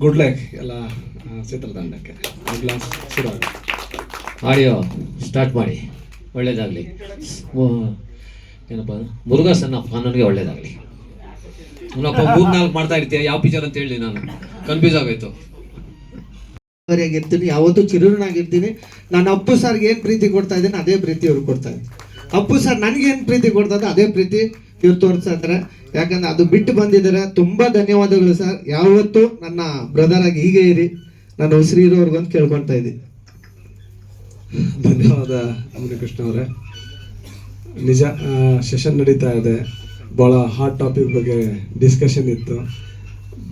Good luck ಎಲ್ಲ ಚಿತ್ರತಂಡಕ್ಕೆ. Audio start ಮಾಡಿ. ಒಳ್ಳೇದಾಗಲಿ. ಏನಪ್ಪ, ಮುರುಘಾ ಸಣ್ಣ ನನಗೆ ಒಳ್ಳೇದಾಗಲಿ. ಅವನಪ್ಪ ಮೂರು ನಾಲ್ಕು ಮಾಡ್ತಾ ಇರ್ತೀಯ? ಯಾವ ಪಿಕ್ಚರ್ ಅಂತ ಹೇಳಿ ನಾನು. ಕನ್ಫ್ಯೂಸ್ ಆಗೋಯ್ತು. ಇರ್ತೀನಿ. ಯಾವತ್ತೂ ಚಿರುನಾಗಿರ್ತೀನಿ ನಾನು ಅಪ್ಪು ಸರ್ಗೆ ಏನು ಪ್ರೀತಿ ಕೊಡ್ತಾ ಇದ್ದೀನಿ, ಅದೇ ಪ್ರೀತಿ ಅವ್ರಿಗೆ ಕೊಡ್ತಾ ಇದ್ದೀನಿ ಅಪ್ಪು ಸರ್ ನನಗೇನು ಪ್ರೀತಿ ಕೊಡ್ತಾ ಇದ್ದೆ ಅದೇ ಪ್ರೀತಿ. ಇವ್ರು ತೋರಿಸ್ತಾ ಇದ್ದಾರೆ ಯಾಕಂದ್ರೆ ಅದು ಬಿಟ್ಟು ಬಂದಿದ್ದಾರೆ, ತುಂಬಾ ಧನ್ಯವಾದಗಳು ಸರ್. ಯಾವತ್ತೂ ನನ್ನ ಬ್ರದರ್ ಆಗಿ ಹೀಗೆ ಇರಿ. ನಾನು ಉಸಿರಿ ಇರೋರ್ಗು ಅಂತ ಕೇಳ್ಕೊಳ್ತಾ ಇದ್ದೀನಿ. ಧನ್ಯವಾದ ಅಮೃತಕೃಷ್ಣ ಅವರೇ. ನಿಜ ಸೆಷನ್ ನಡೀತಾ ಇದೆ. ಭಾಳ ಹಾಟ್ ಟಾಪಿಕ್ ಬಗ್ಗೆ ಡಿಸ್ಕಷನ್ ಇತ್ತು.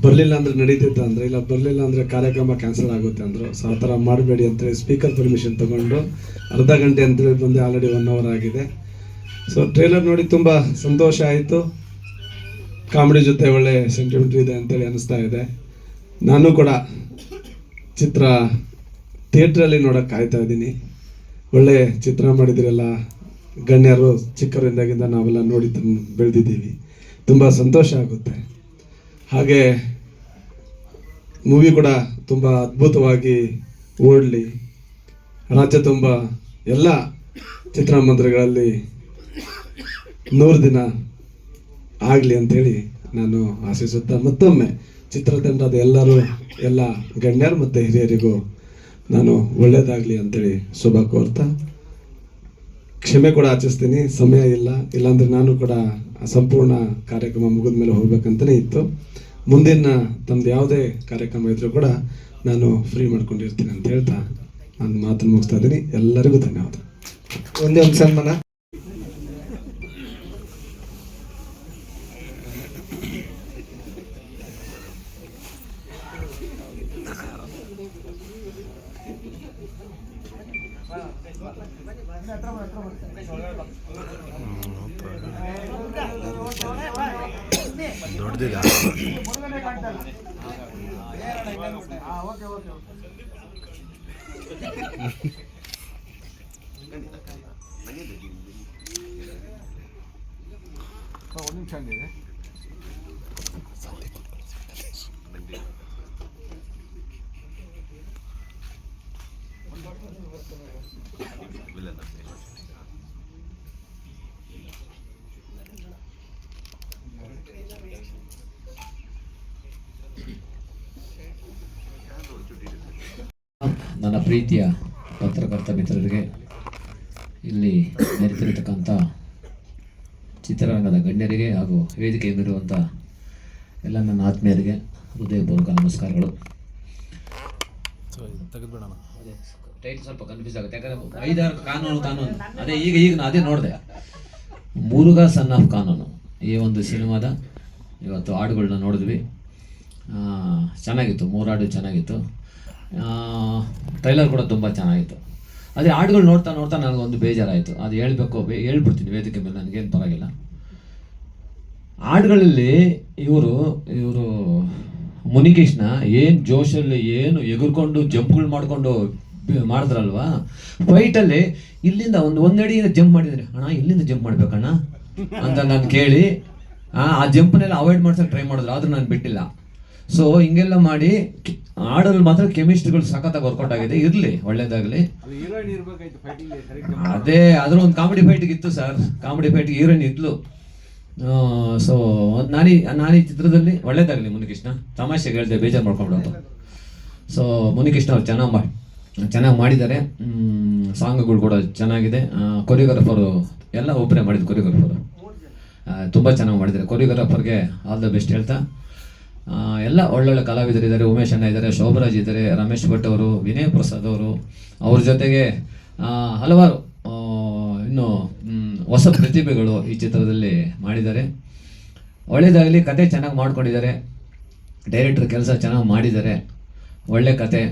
ಬರಲಿಲ್ಲ ಅಂದ್ರೆ ನಡೀತಿತ್ತು ಅಂದರೆ, ಇಲ್ಲ ಬರಲಿಲ್ಲ ಅಂದರೆ ಕಾರ್ಯಕ್ರಮ ಕ್ಯಾನ್ಸಲ್ ಆಗುತ್ತೆ ಅಂದರು. ಸೊ ಆ ಥರ ಮಾಡಬೇಡಿ ಅಂತೇಳಿ ಸ್ಪೀಕರ್ ಪರ್ಮಿಷನ್ ತಗೊಂಡು ಅರ್ಧ ಗಂಟೆ ಅಂತೇಳಿ ಬಂದು ಆಲ್ರೆಡಿ ಒನ್ ಅವರ್ ಆಗಿದೆ. ಸೊ ಟ್ರೇಲರ್ ನೋಡಿ ತುಂಬ ಸಂತೋಷ ಆಯಿತು. ಕಾಮಿಡಿ ಜೊತೆ ಒಳ್ಳೆ ಸೆಂಟಿಮೆಂಟ್ ಇದೆ ಅಂತೇಳಿ ಅನಿಸ್ತಾ ಇದೆ. ನಾನು ಕೂಡ ಚಿತ್ರ ಥಿಯೇಟ್ರಲ್ಲಿ ನೋಡೋಕೆ ಕಾಯ್ತಾ ಇದ್ದೀನಿ. ಒಳ್ಳೆ ಚಿತ್ರ ಮಾಡಿದಿರಲ್ಲ, ಗಣ್ಯರು ಚಿಕ್ಕವರಿಂದಾಗಿಂದ ನಾವೆಲ್ಲ ನೋಡಿ ತಂದು ಬೆಳೆದಿದ್ದೀವಿ. ತುಂಬ ಸಂತೋಷ ಆಗುತ್ತೆ. ಹಾಗೆ ಮೂವಿ ಕೂಡ ತುಂಬ ಅದ್ಭುತವಾಗಿ ಓಡಲಿ. ರಾಜ್ಯ ತುಂಬ ಎಲ್ಲ ಚಿತ್ರಮಂದಿರಗಳಲ್ಲಿ ನೂರು ದಿನ ಆಗಲಿ ಅಂಥೇಳಿ ನಾನು ಆಶಿಸುತ್ತಾ ಮತ್ತೊಮ್ಮೆ ಚಿತ್ರತಂಡದ ಎಲ್ಲರೂ, ಎಲ್ಲ ಗಣ್ಯರು ಮತ್ತು ಹಿರಿಯರಿಗೂ ನಾನು ಒಳ್ಳೆಯದಾಗಲಿ ಅಂತೇಳಿ ಶುಭ ಕೋರ್ತಾ. ಕ್ಷಮೆ ಕೂಡ ಆಚರಿಸ್ತೀನಿ, ಸಮಯ ಇಲ್ಲ, ಇಲ್ಲಾಂದರೆ ನಾನು ಕೂಡ ಸಂಪೂರ್ಣ ಕಾರ್ಯಕ್ರಮ ಮುಗಿದ ಮೇಲೆ ಹೋಗ್ಬೇಕಂತಲೇ ಇತ್ತು. ಮುಂದಿನ ತಮ್ದು ಯಾವುದೇ ಕಾರ್ಯಕ್ರಮ ಇದ್ದರೂ ಕೂಡ ನಾನು ಫ್ರೀ ಮಾಡ್ಕೊಂಡಿರ್ತೀನಿ ಅಂತ ಹೇಳ್ತಾ ನಾನು ಮಾತನ್ನು ಮುಗಿಸ್ತಾ ಇದ್ದೀನಿ. ಎಲ್ಲರಿಗೂ ಧನ್ಯವಾದ. ಒಂದೇ ಒಂದು ಸನ್ಮಾನ. ஆ ஓகே ஓகே ஓகே ಒಂದು ನಿಮಿಷ ಹಂಗಿದೆ ಇಲ್ಲ ನನ್ನ ಪ್ರೀತಿಯ ಪತ್ರಕರ್ತ ಮಿತ್ರರಿಗೆ ಇಲ್ಲಿ ನೆರೆತಿರತಕ್ಕಂಥ ಚಿತ್ರರಂಗದ ಗಣ್ಯರಿಗೆ ಹಾಗೂ ವೇದಿಕೆ ಮೇಲಿರುವಂಥ ಎಲ್ಲ ನನ್ನ ಆತ್ಮೀಯರಿಗೆ ಹೃದಯಪೂರ್ವಕ ನಮಸ್ಕಾರಗಳು. ಟೈಟ್ ಸ್ವಲ್ಪ ಕನ್ಫ್ಯೂಸ್ ಆಗುತ್ತೆ. ಯಾಕಂದ್ರೆ ಐದಾರು ಕಾನೂನು ಕಾನೂನು. ಅದೇ ಈಗ ಈಗ ನಾನು ಅದೇ ನೋಡಿದೆ. ಮುರುಘಾ ಸನ್ ಆಫ್ ಕಾನೂನು. ಈ ಒಂದು ಸಿನಿಮಾದ ಇವತ್ತು ಹಾಡುಗಳನ್ನ ನೋಡಿದ್ವಿ. ಚೆನ್ನಾಗಿತ್ತು. ಮೂರು ಹಾಡು ಚೆನ್ನಾಗಿತ್ತು. ಟ್ರೈಲರ್ ಕೂಡ ತುಂಬ ಚೆನ್ನಾಗಿತ್ತು. ಅದೇ ಹಾಡುಗಳು ನೋಡ್ತಾ ನೋಡ್ತಾ ನನಗೊಂದು ಬೇಜಾರಾಯಿತು. ಅದು ಹೇಳ್ಬೇಕು ಹೇಳ್ಬಿಡ್ತೀನಿ, ವೇದಿಕೆ ಮೇಲೆ ನನಗೇನು ಪರವಾಗಿಲ್ಲ. ಹಾಡುಗಳಲ್ಲಿ ಇವರು ಇವರು ಮುನಿಕೃಷ್ಣ ಏನು ಜೋಶಲ್ಲಿ ಏನು ಎಗುರ್ಕೊಂಡು ಜಂಪ್ಗಳು ಮಾಡಿಕೊಂಡು ಮಾಡಿದ್ರಲ್ವಾ? ಫೈಟಲ್ಲಿ ಇಲ್ಲಿಂದ ಒಂದು ಒಂದಡಿಯಿಂದ ಜಂಪ್ ಮಾಡಿದ್ರೆ, ಅಣ್ಣ, ಇಲ್ಲಿಂದ ಜಂಪ್ ಮಾಡ್ಬೇಕಣ್ಣ? ಅಂತ ನಾನು ಕೇಳಿ, ಆ ಜಂಪ್ನೆಲ್ಲ ಅವಾಯ್ಡ್ ಮಾಡ್ಸೋಕೆ ಟ್ರೈ ಮಾಡಿದ್ರು, ಆದರೂ ನಾನು ಬಿಟ್ಟಿಲ್ಲ. ಸೊ ಹಿಂಗೆಲ್ಲ ಮಾಡಿ ಹಾಡಲ್ಲಿ ಮಾತ್ರ ಕೆಮಿಸ್ಟ್ರಿಗಳು ಸಖತ್ತಾಗಿ ವರ್ಕೌಟ್ ಆಗಿದೆ. ಇರಲಿ ಒಳ್ಳೇದಾಗಲಿ. ಅದೇ ಅದ್ರ ಒಂದು ಕಾಮಿಡಿ ಫೈಟಿಗೆ ಇತ್ತು ಸರ್ ಕಾಮಿಡಿ ಫೈಟಿಗೆ ಹೀರೋಯಿನ್ ಇದ್ಲು. ಸೊ ನಾನಿ ನಾನು ಈ ಚಿತ್ರದಲ್ಲಿ ಒಳ್ಳೇದಾಗಲಿ ಮುನಿಕೃಷ್ಣ. ತಮಾಷೆಗೆ ಹೇಳಿದೆ ಬೇಜಾರು ಮಾಡ್ಕೊಂಡ್ಬಿಡೋದು ಸೊ ಮುನಿಕೃಷ್ಣ ಅವ್ರು ಚೆನ್ನಾಗಿ ಮಾಡಿ ಚೆನ್ನಾಗಿ ಮಾಡಿದ್ದಾರೆ. ಸಾಂಗ್ಗಳು ಕೂಡ ಚೆನ್ನಾಗಿದೆ. ಕೊರಿಯೋಗ್ರಾಫರು ಎಲ್ಲ ಒಬ್ಬರೇ ಮಾಡಿದ್ದು ಕೊರಿಯೋಗ್ರಾಫರು ತುಂಬ ಚೆನ್ನಾಗಿ ಮಾಡಿದ್ದಾರೆ. ಕೊರಿಯೋಗ್ರಾಫರ್ಗೆ ಆಲ್ ದ ಬೆಸ್ಟ್ ಹೇಳ್ತಾ. ಎಲ್ಲ ಒಳ್ಳೊಳ್ಳೆ ಕಲಾವಿದರಿದ್ದಾರೆ ಉಮೇಶ್ ಅಣ್ಣ ಇದ್ದಾರೆ, ಶೋಭರಾಜ್ ಇದ್ದಾರೆ, ರಮೇಶ್ ಭಟ್ ಅವರು, ವಿನಯ್ ಪ್ರಸಾದ್ ಅವರು. ಅವ್ರ ಜೊತೆಗೆ ಹಲವಾರು ಇನ್ನು ಹೊಸ ಪ್ರತಿಭೆಗಳು ಈ ಚಿತ್ರದಲ್ಲಿ ಮಾಡಿದ್ದಾರೆ. ಒಳ್ಳೆಯದಾಗಲಿ, ಕತೆ ಚೆನ್ನಾಗಿ ಮಾಡ್ಕೊಂಡಿದ್ದಾರೆ. ಡೈರೆಕ್ಟರ್ ಕೆಲಸ ಚೆನ್ನಾಗಿ ಮಾಡಿದ್ದಾರೆ. ಒಳ್ಳೆ ಕತೆ.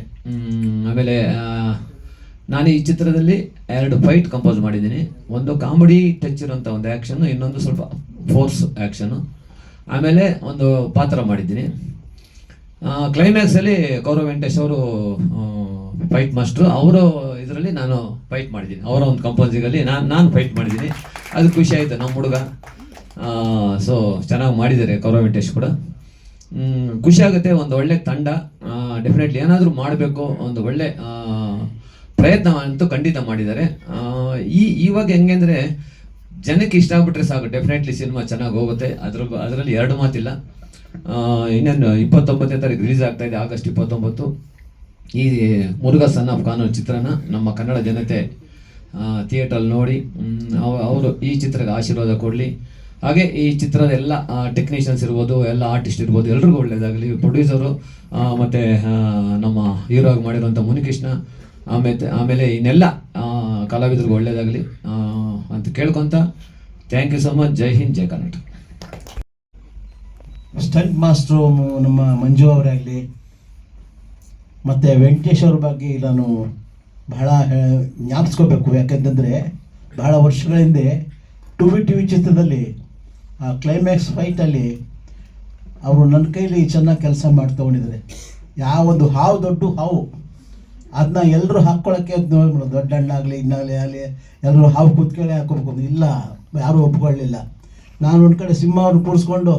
ಆಮೇಲೆ ನಾನು ಈ ಚಿತ್ರದಲ್ಲಿ ಎರಡು ಫೈಟ್ ಕಂಪೋಸ್ ಮಾಡಿದ್ದೀನಿ. ಒಂದು ಕಾಮಿಡಿ ಟಚ್ ಇರುವಂಥ ಒಂದು ಆ್ಯಕ್ಷನ್ನು ಇನ್ನೊಂದು ಸ್ವಲ್ಪ ಫೋರ್ಸ್ ಆ್ಯಕ್ಷನು ಆಮೇಲೆ ಒಂದು ಪಾತ್ರ ಮಾಡಿದ್ದೀನಿ. ಕ್ಲೈಮ್ಯಾಕ್ಸಲ್ಲಿ ಗೌರವ್ ವೆಂಕಟೇಶ್ ಅವರು ಫೈಟ್ ಮಾಸ್ಟ್ರು ಅವರು ಇದರಲ್ಲಿ ನಾನು ಫೈಟ್ ಮಾಡಿದ್ದೀನಿ. ಅವರ ಒಂದು ಕಂಪೋಸಿಂಗಲ್ಲಿ ನಾನು ನಾನು ಫೈಟ್ ಮಾಡಿದ್ದೀನಿ. ಅದು ಖುಷಿ ಆಯಿತು ನಮ್ಮ ಹುಡುಗ. ಸೊ ಚೆನ್ನಾಗಿ ಮಾಡಿದ್ದಾರೆ ಗೌರವ್ ವೆಂಕಟೇಶ್ ಕೂಡ. ಖುಷಿ ಆಗುತ್ತೆ, ಒಂದು ಒಳ್ಳೆ ತಂಡ. ಡೆಫಿನೆಟ್ಲಿ ಏನಾದರೂ ಮಾಡಬೇಕು, ಒಂದು ಒಳ್ಳೆ ಪ್ರಯತ್ನ ಅಂತೂ ಖಂಡಿತ ಮಾಡಿದ್ದಾರೆ. ಈ, ಇವಾಗ ಹೆಂಗೆ ಅಂದರೆ ಜನಕ್ಕೆ ಇಷ್ಟ ಆಗ್ಬಿಟ್ರೆ ಸಾಕು. ಡೆಫಿನೆಟ್ಲಿ ಸಿನಿಮಾ ಚೆನ್ನಾಗಿ ಹೋಗುತ್ತೆ. ಅದ್ರ ಅದರಲ್ಲಿ ಎರಡು ಮಾತಿಲ್ಲ. ಇನ್ನೇನು, ಇಪ್ಪತ್ತೊಂಬತ್ತನೇ ತಾರೀಕು ರಿಲೀಸ್ ಆಗ್ತಾ ಇದೆ, ಆಗಸ್ಟ್ ಇಪ್ಪತ್ತೊಂಬತ್ತು. ಈ, ಮುರುಘಾ ಸನ್ ಆಫ್ ಕಾನೂನು ಚಿತ್ರನ ನಮ್ಮ ಕನ್ನಡ ಜನತೆ ಥಿಯೇಟ್ರಲ್ಲಿ ನೋಡಿ ಅವರು ಈ ಚಿತ್ರಕ್ಕೆ ಆಶೀರ್ವಾದ ಕೊಡಲಿ. ಹಾಗೆ ಈ ಚಿತ್ರದ ಎಲ್ಲ ಟೆಕ್ನಿಷಿಯನ್ಸ್ ಇರ್ಬೋದು, ಎಲ್ಲ ಆರ್ಟಿಸ್ಟ್ ಇರ್ಬೋದು, ಎಲ್ರಿಗೂ ಒಳ್ಳೇದಾಗಲಿ. ಪ್ರೊಡ್ಯೂಸರು ಮತ್ತು ನಮ್ಮ ಹೀರೋ ಆಗಿ ಮಾಡಿರೋಂಥ ಮುನಿಕೃಷ್ಣ ಆಮೇಲೆ ಆಮೇಲೆ ಇನ್ನೆಲ್ಲ ಕಲಾವಿದರಿಗೂ ಒಳ್ಳೇದಾಗಲಿ. ಅಂತ ಕೇಳ್ಕೊಂತ thank you so much Jai Hind, Jai Karnataka. Stunt master ನಮ್ಮ ಮಂಜು ಅವರಾಗಲಿ, ಮತ್ತು ವೆಂಕಟೇಶ್ ಅವ್ರ ಬಗ್ಗೆ ನಾನು ಬಹಳ ಜ್ಞಾಪಿಸ್ಕೋಬೇಕು. ಯಾಕೆಂತಂದರೆ ಬಹಳ ವರ್ಷಗಳ ಹಿಂದೆ ಟು ವಿ ಟಿ ವಿ ಚಿತ್ರದಲ್ಲಿ, ಆ ಕ್ಲೈಮ್ಯಾಕ್ಸ್ ಫೈಟಲ್ಲಿ ಅವರು ನನ್ನ ಕೈಲಿ ಚೆನ್ನಾಗಿ ಕೆಲಸ ಮಾಡ್ತಗೊಂಡಿದ್ದಾರೆ ಯಾವ ಒಂದು ಹಾವು ದೊಡ್ಡ ಹಾವು. ಅದನ್ನ ಎಲ್ಲರೂ ಹಾಕ್ಕೊಳ್ಳೋಕ್ಕೆ ದೊಡ್ಡ ಹಣ್ಣಾಗಲಿ ಇನ್ನಾಗಲಿ ಆಗಲಿ ಎಲ್ಲರೂ ಹಾವು ಕೂತ್ಕೊಳ್ಳಿ ಹಾಕೋಬೇಕು. ಇಲ್ಲ, ಯಾರೂ ಒಪ್ಕೊಳ್ಳಿಲ್ಲ ನಾನು ಒಂದು ಕಡೆ ಸಿಂಹವನ್ನು ಕೂರಿಸ್ಕೊಂಡು,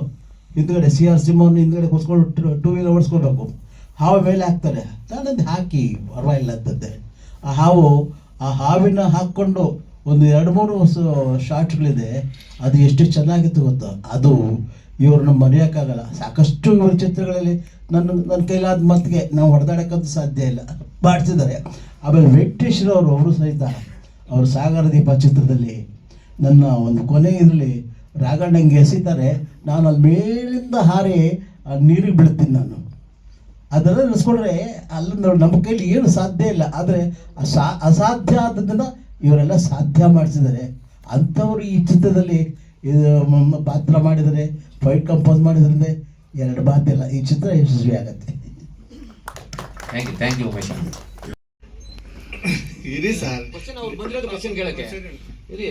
ಹಿಂದ್ಗಡೆ ಸಿ ಆರ್ ಸಿಂಹವನ್ನು ಹಿಂದ್ಗಡೆ ಕೂರಿಸ್ಕೊಂಡು ಟೂ ವೀಲರ್ ಓಡಿಸ್ಕೋಬೇಕು. ಹಾವು ಮೇಲೆ ಹಾಕ್ತಾರೆ. ನಾನಂದು ಹಾಕಿ ಪರವಾಗಿಲ್ಲ ಅಂತದ್ದೆ ಆ ಹಾವು, ಆ ಹಾವಿನ ಹಾಕ್ಕೊಂಡು ಒಂದು ಎರಡು, ಮೂರು ಶಾರ್ಟ್ಗಳಿದೆ ಅದು ಎಷ್ಟು ಚೆನ್ನಾಗಿತ್ತು ಗೊತ್ತಾ? ಅದು ಇವ್ರನ್ನ ಮರೆಯೋಕ್ಕಾಗಲ್ಲ. ಸಾಕಷ್ಟು ಇವ್ರ ಚಿತ್ರಗಳಲ್ಲಿ ನನ್ನ ನನ್ನ ಕೈಲಾದ ಮತ್ತಿಗೆ ನಾವು ಹೊಡೆದಾಡೋಕ್ಕಂತೂ ಸಾಧ್ಯ ಇಲ್ಲ. ಮಾಡ್ತಿದ್ದಾರೆ ಆಮೇಲೆ ವೆಂಕಟೇಶ್ವರವರು ಅವರು ಸಹಿತ ಅವರು ಸಾಗರ ದೀಪ ಚಿತ್ರದಲ್ಲಿ ನನ್ನ ಒಂದು ಕೊನೆ ಇರಲಿ ರಾಗಣ್ಣಂಗೆ ಎಸಿತಾರೆ ನಾನು ಅಲ್ಲಿ ಮೇಲಿಂದ ಹಾರಿ ನೀರಿಗೆ ಬೀಳ್ತೀನಿ ನಾನು. ಅದೆಲ್ಲ ನೆನೆಸ್ಕೊಂಡ್ರೆ ಅಲ್ಲಿಂದ ನಮ್ಮ ಕೈಲಿ ಏನು ಸಾಧ್ಯ ಇಲ್ಲ. ಆದರೆ ಅಸಾ, ಅಸಾಧ್ಯ ಆದದ್ದನ್ನು ಇವರೆಲ್ಲ ಸಾಧ್ಯ ಮಾಡಿಸಿದ್ದಾರೆ. ಅಂಥವ್ರು ಈ ಚಿತ್ರದಲ್ಲಿ ಇದು ಪಾತ್ರ ಮಾಡಿದರೆ ಫೈಟ್ ಕಂಪೋಸ್ ಮಾಡಿದ್ರೆ ಎರಡು ಮಾತಿಲ್ಲ. ಈ ಚಿತ್ರ ಯಶಸ್ವಿ ಆಗತ್ತೆ thank you thank you Umesh ಇರಿ ಸರ್. ಕ್ವಶನ್ ಕೇಳಕ್ಕೆ. ಇರಿ.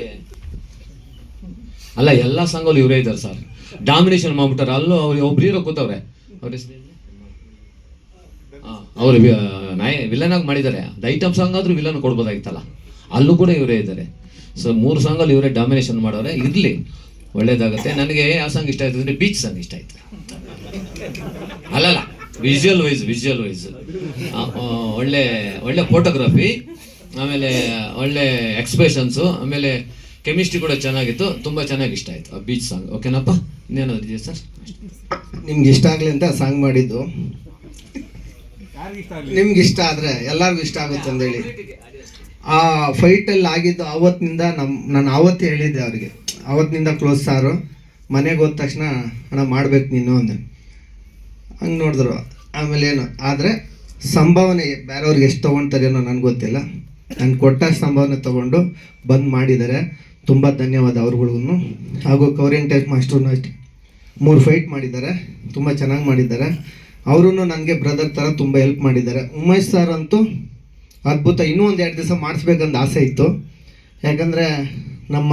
ಅಲ್ಲ ಎಲ್ಲ ಸಂಘಲ್ಲೂ ಇವರೇ ಇದ್ದಾರೆ ಸರ್. ಡಾಮಿನೇಷನ್ ಮಾಡ್ಬಿಟ್ಟಾರೆ. ಅಲ್ಲೂ ಅವ್ರು ಒಬ್ರು ಹೀರೋ ಕೂತವ್ರೆ. ಅವ್ರ ಅವ್ರು ಅವರು ನಾಯ ವಿಲನ್ ಆಗಿ ಮಾಡಿದ್ದಾರೆ. ಅದು ಐಟಮ್ ಸಾಂಗ್ ಆದ್ರೂ ವಿಲನ್ ಕೊಡ್ಬೋದಾಗಿತ್ತಲ್ಲ. ಅಲ್ಲೂ ಕೂಡ ಇವರೇ ಇದ್ದಾರೆ. ಸೊ ಮೂರು ಸಾಂಗಲ್ಲಿ ಇವರೇ ಡಾಮಿನೇಷನ್ ಮಾಡೋರೆ. ಇರಲಿ. ಒಳ್ಳೇದಾಗುತ್ತೆ. ನನಗೆ ಯಾವ ಸಾಂಗ್ ಇಷ್ಟ ಆಯ್ತು ಅಂದ್ರೆ ಬೀಚ್ ಸಾಂಗ್ ಇಷ್ಟ ಆಯ್ತು ಅಲ್ಲಲ್ಲ. ವಿಜುವಲ್ ವೈಸ್ ವಿಜುವಲ್ ವೈಸ್ ಒಳ್ಳೆ ಒಳ್ಳೆ ಫೋಟೋಗ್ರಫಿ ಆಮೇಲೆ ಒಳ್ಳೆ ಎಕ್ಸ್ಪ್ರೆಷನ್ಸು ಆಮೇಲೆ ಕೆಮಿಸ್ಟ್ರಿ ಕೂಡ ಚೆನ್ನಾಗಿತ್ತು, ತುಂಬ ಚೆನ್ನಾಗಿ ಇಷ್ಟ ಆಯಿತು. ಆ ಬೀಚ್ ಸಾಂಗ್ ಓಕೆನಪ್ಪ? ಇನ್ನೇನಾದ್ರು ಇದೆಯಾ ಸರ್ ನಿಮ್ಗೆ ಇಷ್ಟ ಆಗಲಿ ಅಂತ ಸಾಂಗ್ ಮಾಡಿದ್ದು. ನಿಮ್ಗೆ ಇಷ್ಟ ಆದರೆ ಎಲ್ಲರಿಗೂ ಇಷ್ಟ ಆಗುತ್ತೆ ಅಂದೇಳಿ. ಆ ಫೈಟಲ್ಲಿ ಆಗಿದ್ದು ಆವತ್ತಿನಿಂದ ನಮ್ಮ ನಾನು ಆವತ್ತೇ ಹೇಳಿದ್ದೆ ಅವ್ರಿಗೆ. ಆವತ್ತಿನಿಂದ ಕ್ಲೋಸ್ ಸಾರು. ಮನೆಗೆ ಹೋದ ತಕ್ಷಣ, ಅಣ್ಣ, ಮಾಡ್ಬೇಕು ನೀನು ಅಂದೆ. ಹಂಗೆ ನೋಡಿದ್ರು. ಆಮೇಲೆ ಏನು, ಆದರೆ ಸಂಭಾವನೆ ಬೇರೆಯವ್ರಿಗೆ ಎಷ್ಟು ತೊಗೊಳ್ತಾರೇನೋ ನನಗೆ ಗೊತ್ತಿಲ್ಲ. ನಾನು ಕೊಟ್ಟ ಸಂಭಾವನೆ ತೊಗೊಂಡು ಬಂದ್ ಮಾಡಿದ್ದಾರೆ. ತುಂಬ ಧನ್ಯವಾದ ಅವ್ರುಗಳಿಗೂ ಹಾಗೂ ಕವರಿಂಗ್ ಟೈಪ್ ಮಾಸ್ಟ್ರೂ ಅಷ್ಟೇ. ಮೂರು ಫೈಟ್ ಮಾಡಿದ್ದಾರೆ. ತುಂಬ ಚೆನ್ನಾಗಿ ಮಾಡಿದ್ದಾರೆ. ಅವರು ನನಗೆ ಬ್ರದರ್ ಥರ ತುಂಬ ಹೆಲ್ಪ್ ಮಾಡಿದ್ದಾರೆ. ಉಮೇಶ್ ಸರ್ ಅಂತೂ ಅದ್ಭುತ. ಇನ್ನೂ ಒಂದು ಎರಡು ದಿವಸ ಮಾಡಿಸ್ಬೇಕಂತ ಆಸೆ ಇತ್ತು. ಯಾಕಂದರೆ ನಮ್ಮ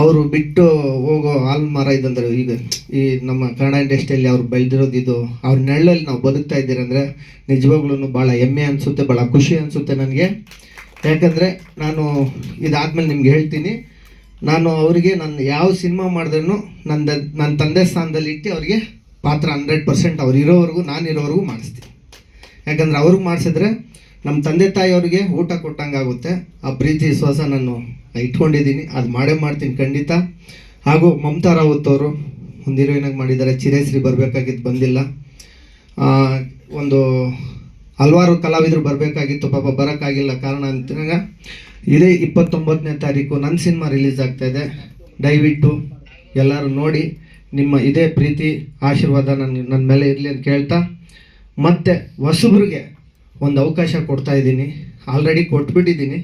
ಅವರು ಬಿಟ್ಟು ಹೋಗೋ ಹಾಲ್ ಮರ ಇದಂದ್ರೆ ಈಗ ಈ ನಮ್ಮ ಕನ್ನಡ ಇಂಡಸ್ಟ್ರಿಯಲ್ಲಿ ಅವ್ರು ಬೆಳೆದಿರೋದು ಇದು, ಅವ್ರ ನೆರಳಲ್ಲಿ ನಾವು ಬದುಕ್ತಾ ಇದ್ದೀರಂದರೆ ನಿಜವಾಗ್ಲೂ ಭಾಳ ಹೆಮ್ಮೆ ಅನಿಸುತ್ತೆ ಭಾಳ ಖುಷಿ ಅನಿಸುತ್ತೆ ನನಗೆ. ಯಾಕಂದರೆ ನಾನು ಇದಾದ್ಮೇಲೆ ನಿಮ್ಗೆ ಹೇಳ್ತೀನಿ, ನಾನು ಅವರಿಗೆ ನಾನು ಯಾವ ಸಿನಿಮಾ ಮಾಡಿದ್ರೂ ನನ್ನ ನನ್ನ ತಂದೆ ಸ್ಥಾನದಲ್ಲಿ ಇಟ್ಟು ಅವರಿಗೆ ಪಾತ್ರ ಹಂಡ್ರೆಡ್ ಪರ್ಸೆಂಟ್ ಅವ್ರು ಇರೋವರೆಗೂ ನಾನು ಇರೋವರೆಗೂ ಮಾಡಿಸ್ತೀನಿ. ಯಾಕಂದರೆ ಅವ್ರಿಗೆ ಮಾಡಿಸಿದ್ರೆ ನಮ್ಮ ತಂದೆ ತಾಯಿಯವ್ರಿಗೆ ಊಟ ಕೊಟ್ಟಂಗಾಗುತ್ತೆ. ಆ ಪ್ರೀತಿ ವಿಶ್ವಾಸ ನಾನು ಇಟ್ಕೊಂಡಿದ್ದೀನಿ. ಅದು ಮಾಡೇ ಮಾಡ್ತೀನಿ ಖಂಡಿತ. ಹಾಗೂ ಮಮತಾ ರಾವತ್ ಅವರು ಒಂದು ಹೀರೋಯಿನಾಗಿ ಮಾಡಿದ್ದಾರೆ. ಚಿರೇಶ್ರೀ ಬರಬೇಕಾಗಿದ್ದು ಬಂದಿಲ್ಲ. ಒಂದು ಹಲವಾರು ಕಲಾವಿದರು ಬರಬೇಕಾಗಿತ್ತು. ಪಾಪ ಬರೋಕ್ಕಾಗಿಲ್ಲ ಕಾರಣ ಅಂತಾಗ ಇದೇ ಇಪ್ಪತ್ತೊಂಬತ್ತನೇ ತಾರೀಕು ನನ್ನ ಸಿನಿಮಾ ರಿಲೀಸ್ ಆಗ್ತಾ ಇದೆ. ದಯವಿಟ್ಟು ಎಲ್ಲರೂ ನೋಡಿ, ನಿಮ್ಮ ಇದೇ ಪ್ರೀತಿ, ಆಶೀರ್ವಾದ ನನ್ನ ನನ್ನ ಮೇಲೆ ಇರಲಿ ಅಂತ ಕೇಳ್ತಾ, ಮತ್ತು ಹೊಸಬ್ರಿಗೆ ಒಂದು ಅವಕಾಶ ಕೊಡ್ತಾ ಇದ್ದೀನಿ. ಆಲ್ರೆಡಿ ಕೊಟ್ಬಿಟ್ಟಿದ್ದೀನಿ.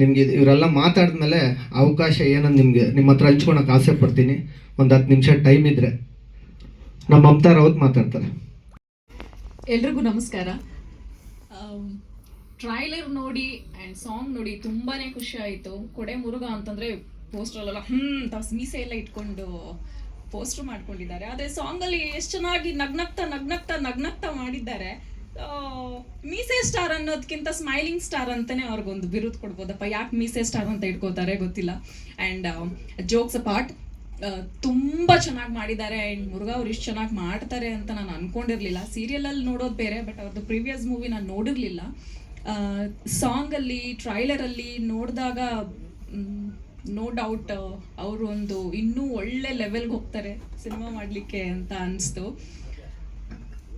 ನಿಮಗೆ ಇವರೆಲ್ಲ ಮಾತಾಡಿದ್ಮೇಲೆ ಅವಕಾಶ ಏನಂತ ನಿಮಗೆ ನಿಮ್ಮ ಹತ್ರ ಹಂಚ್ಕೊಳಕ್ಕೆ ಆಸೆ ಪಡ್ತೀನಿ. ಒಂದು ಹತ್ತು ನಿಮಿಷ ಟೈಮ್ ಇದ್ದರೆ ನಮ್ಮ ಮಮತಾ ರಾವತ್ ಮಾತಾಡ್ತಾರೆ. ಎಲ್ರಿಗೂ ನಮಸ್ಕಾರ. ಟ್ರೈಲರ್ ನೋಡಿ ಆ್ಯಂಡ್ ಸಾಂಗ್ ನೋಡಿ ತುಂಬಾನೇ ಖುಷಿ ಆಯಿತು. ಕೊಡೆ ಮುರುಗ ಅಂತಂದರೆ ಪೋಸ್ಟ್ರಲ್ಲೆಲ್ಲ ಹ್ಞೂ ತಾವು ಮೀಸೆ ಎಲ್ಲ ಇಟ್ಕೊಂಡು ಪೋಸ್ಟರ್ ಮಾಡ್ಕೊಂಡಿದ್ದಾರೆ. ಆದರೆ ಸಾಂಗಲ್ಲಿ ಎಷ್ಟು ಚೆನ್ನಾಗಿ ನಗ್ನಗ್ತಾ ನಗ್ನಗ್ತಾ ನಗ್ನಗ್ತಾ ಮಾಡಿದ್ದಾರೆ. ಮೀಸೆ ಸ್ಟಾರ್ ಅನ್ನೋದಕ್ಕಿಂತ ಸ್ಮೈಲಿಂಗ್ ಸ್ಟಾರ್ ಅಂತಾನೆ ಅವ್ರಿಗೊಂದು ಬಿರುದು ಕೊಡ್ಬೋದಪ್ಪ. ಯಾಕೆ ಮೀಸೆ ಸ್ಟಾರ್ ಅಂತ ಇಟ್ಕೋತಾರೆ ಗೊತ್ತಿಲ್ಲ. ಆ್ಯಂಡ್ ಜೋಕ್ಸ್ ಪಾರ್ಟ್ ತುಂಬ ಚೆನ್ನಾಗಿ ಮಾಡಿದ್ದಾರೆ ಆ್ಯಂಡ್ ಮುರುಘಾ ಅವ್ರು ಇಷ್ಟು ಚೆನ್ನಾಗಿ ಮಾಡ್ತಾರೆ ಅಂತ ನಾನು ಅನ್ಕೊಂಡಿರ್ಲಿಲ್ಲ. ಸೀರಿಯಲಲ್ಲಿ ನೋಡೋದು ಬೇರೆ ಬಟ್ ಅವ್ರದ್ದು ಪ್ರೀವಿಯಸ್ ಮೂವಿ ನಾನು ನೋಡಿರಲಿಲ್ಲ. ಸಾಂಗಲ್ಲಿ ಟ್ರೈಲರಲ್ಲಿ ನೋಡಿದಾಗ ನೋ ಡೌಟ್ ಅವರು ಒಂದು ಇನ್ನೂ ಒಳ್ಳೆ ಲೆವೆಲ್ಗೆ ಹೋಗ್ತಾರೆ. ಸಿನಿಮಾ ಮಾಡಲಿಕ್ಕೆ ಅಂತ ಅನಿಸ್ತು.